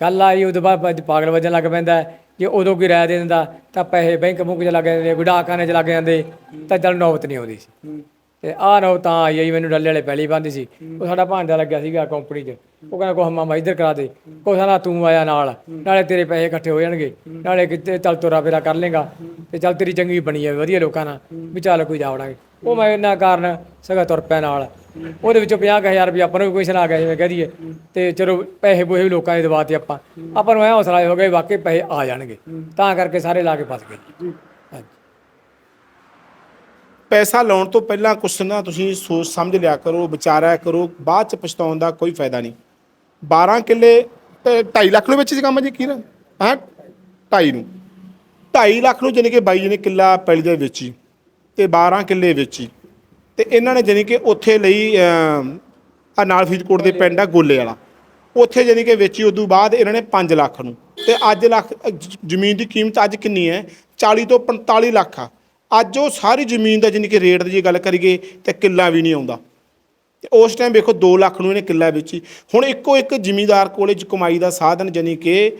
ਗੱਲ ਆਈ, ਉਹਦੇ ਬਾਅਦ ਪਾਗਲ ਵੱਜਣ ਲੱਗ ਪੈਂਦਾ ਜੇ ਉਦੋਂ ਕੋਈ ਰਾਇ ਦੇ ਦਿੰਦਾ, ਤਾਂ ਪੈਸੇ ਬੈਂਕ ਬੁੱਕ 'ਚ ਲੱਗ ਜਾਂਦੇ ਗੁਡਾਖਾਨੇ 'ਚ ਲੱਗ ਜਾਂਦੇ, ਤਾਂ ਚੱਲ ਨੌਬਤ ਨਹੀਂ ਆਉਂਦੀ ਸੀ। ਤੇ ਆਹ ਨੌ ਤਾਂ ਆਈ ਆਈ, ਮੈਨੂੰ ਡੱਲੇ ਵਾਲੇ ਪਹਿਲੀ ਬੰਦੀ ਸੀ। ਉਹ ਸਾਡਾ ਭਾਂਡਾ ਲੱਗਿਆ ਸੀਗਾ ਕੰਪਨੀ 'ਚ। ਉਹ ਕਹਿੰਦਾ ਕੋ ਮਾਮਾ ਇੱਧਰ ਕਰਾ ਦੇ। ਕੋ ਸਾਲਾ ਤੂੰ ਆਇਆ ਨਾਲ। ਨਾਲੇ ਤੇਰੇ ਪੈਸੇ ਇਕੱਠੇ ਹੋ ਜਾਣਗੇ। ਨਾਲੇ ਕਿਤੇ ਚੱਲ ਤੋਰਾ ਫੇਰਾ ਕਰ ਲੇਗਾ। ਤੇ ਚੱਲ ਤੇਰੀ ਚੰਗੀ ਬਣੀ ਜਾਵੇ, ਵਧੀਆ ਲੋਕਾਂ ਨਾਲ। ਵੀ ਚੱਲ ਕੋਈ ਜਾਵੜਾਂਗੇ। ਉਹ ਮੈਂ ਇਹਨਾਂ ਕਾਰਨ ਸਗਾ ਤੁਰ ਪਿਆ ਨਾਲ। ਉਹਦੇ ਵਿੱਚੋਂ 50000 ਰੁਪਏ ਆਪਾਂ ਨੂੰ ਵੀ ਕੋਈ ਸੁਣਾ ਗਿਆ ਜਿਵੇਂ ਕਹਿ ਦਈਏ। ਤੇ ਚਲੋ, ਪੈਸੇ ਪੂਸੇ ਵੀ ਲੋਕਾਂ ਦੇ ਦਵਾਤੇ ਆਪਾਂ। ਆਪਾਂ ਨੂੰ ਐ ਹੌਸਲਾ ਹੋ ਗਿਆ ਵਾਕਈ ਪੈਸੇ ਆ ਜਾਣਗੇ। ਤਾਂ ਕਰਕੇ ਸਾਰੇ ਲਾ ਕੇ ਫਸ ਗਏ। ਪੈਸਾ ਲਾਉਣ ਤੋਂ ਪਹਿਲਾਂ ਕੁਛ ਨਾ ਤੁਸੀਂ ਸੋਚ ਸਮਝ ਲਿਆ ਕਰੋ, ਵਿਚਾਰਿਆ ਕਰੋ, ਬਾਅਦ ਚ ਪਛਤਾਉਣ ਦਾ ਕੋਈ ਫਾਇਦਾ ਨਹੀਂ। 12 ਕਿੱਲੇ ਤੇ 2.5 ਲੱਖ ਨੂੰ ਵਿੱਚ ਸੀ ਕੰਮ ਜੀ ਕੀ ਨਾ ਹਾਂ? 2.5 ਨੂੰ। 2.5 ਲੱਖ ਨੂੰ ਜਾਣੀ ਕਿ ਬਾਈ ਜੀ ਨੇ ਕਿੱਲਾ ਪੈਲੀ ਦੇ ਵੇਚੀ ਤੇ 12 ਕਿੱਲੇ ਵੇਚੀ ਤੇ ਇਹਨਾਂ ਨੇ ਜਾਣੀ ਕਿ ਉੱਥੇ ਲਈ ਆ ਨਾਲ ਫਰੀਦਕੋਟ ਦੇ ਪਿੰਡ ਆ, ਗੋਲੇ ਵਾਲਾ। ਉੱਥੇ ਜਾਣੀ ਕਿ ਵੇਚੀ, ਉਦੋਂ ਬਾਅਦ ਇਹਨਾਂ ਨੇ 5 ਲੱਖ ਨੂੰ। ਤੇ ਅੱਜ ਲੱਖ ਜ਼ਮੀਨ ਦੀ ਕੀਮਤ ਅੱਜ ਕਿੰਨੀ ਹੈ? 40 ਤੋਂ 45 ਲੱਖ ਆ। ਅੱਜ ਉਹ ਸਾਰੀ ਜ਼ਮੀਨ ਦਾ ਜਾਣੀ ਕਿ ਰੇਟ ਦੀ ਜੇ ਗੱਲ ਕਰੀਏ ਤੇ ਕਿੱਲਾ ਵੀ ਨਹੀਂ ਆਉਂਦਾ। ਤੇ ਉਸ ਟਾਈਮ ਵੇਖੋ 2 ਲੱਖ ਨੂੰ ਇਹਨੇ ਕਿੱਲਾ ਵੇਚੀ। ਹੁਣ ਇੱਕੋ ਇੱਕ ਜ਼ਿਮੀਂਦਾਰ ਕੋਲੇ ਕਮਾਈ ਦਾ ਸਾਧਨ ਜਾਣੀ ਕਿ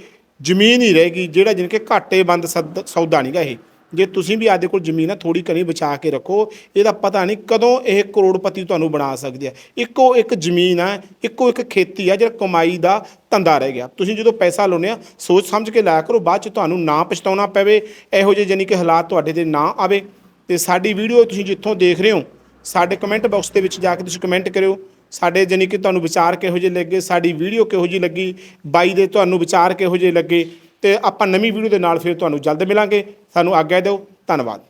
ਜ਼ਮੀਨ ਹੀ ਰਹੇਗੀ ਜਿਹੜਾ ਜਾਣੀ ਕਿ ਘਾਟੇ ਬੰਦ ਸਦ- ਸੌਦਾ ਨਹੀਂਗਾ ਇਹ। ਜੇ ਤੁਸੀਂ ਵੀ ਆਦੇ ਕੋਲ ਜ਼ਮੀਨ ਆ ਥੋੜੀ ਕਣੀ ਬਚਾ ਕੇ ਰੱਖੋ, ਇਹਦਾ ਪਤਾ ਨਹੀਂ ਕਦੋਂ ਇਹ ਕਰੋੜਪਤੀ ਤੁਹਾਨੂੰ ਬਣਾ ਸਕਦੀ ਹੈ। ਇੱਕੋ ਇੱਕ ਜ਼ਮੀਨ ਆ, ਇੱਕੋ ਇੱਕ ਖੇਤੀ ਆ, ਜਿਹੜਾ ਕਮਾਈ ਦਾ ਧੰਦਾ ਰਹਿ ਗਿਆ। ਤੁਸੀਂ ਜਦੋਂ ਪੈਸਾ ਲਾਉਂਦੇ ਆ, ਸੋਚ ਸਮਝ ਕੇ ਲਾਇਆ ਕਰੋ, ਬਾਅਦ ਚ ਤੁਹਾਨੂੰ ਨਾ ਪਛਤਾਉਣਾ ਪਵੇ, ਇਹੋ ਜਿਹੇ ਜਾਣੀ ਕਿ ਹਾਲਾਤ ਤੁਹਾਡੇ 'ਤੇ ਨਾ ਆਵੇ। ਤੇ ਸਾਡੀ ਵੀਡੀਓ ਤੁਸੀਂ ਜਿੱਥੋਂ ਦੇਖ ਰਹੇ ਹੋ, ਸਾਡੇ ਕਮੈਂਟ ਬਾਕਸ ਦੇ ਵਿੱਚ ਜਾ ਕੇ ਤੁਸੀਂ ਕਮੈਂਟ ਕਰਿਓ। ਸਾਡੇ ਜਾਣੀ ਕਿ ਤੁਹਾਨੂੰ ਵਿਚਾਰ ਕਿਹੋ ਜਿਹੇ ਲੱਗੇ, ਸਾਡੀ ਵੀਡੀਓ ਕਿਹੋ ਜਿਹੀ ਲੱਗੀ, ਬਾਈ ਦੇ ਤੁਹਾਨੂੰ ਵਿਚਾਰ ਕਿਹੋ ਜਿਹੇ ਲੱਗੇ ਤੇ ਆਪਾਂ ਨਵੀਂ ਵੀਡੀਓ ਦੇ ਨਾਲ ਫਿਰ ਤੁਹਾਨੂੰ ਜਲਦ ਮਿਲਾਂਗੇ। ਸਾਨੂੰ ਆਗਿਆ ਦਿਓ। ਧੰਨਵਾਦ।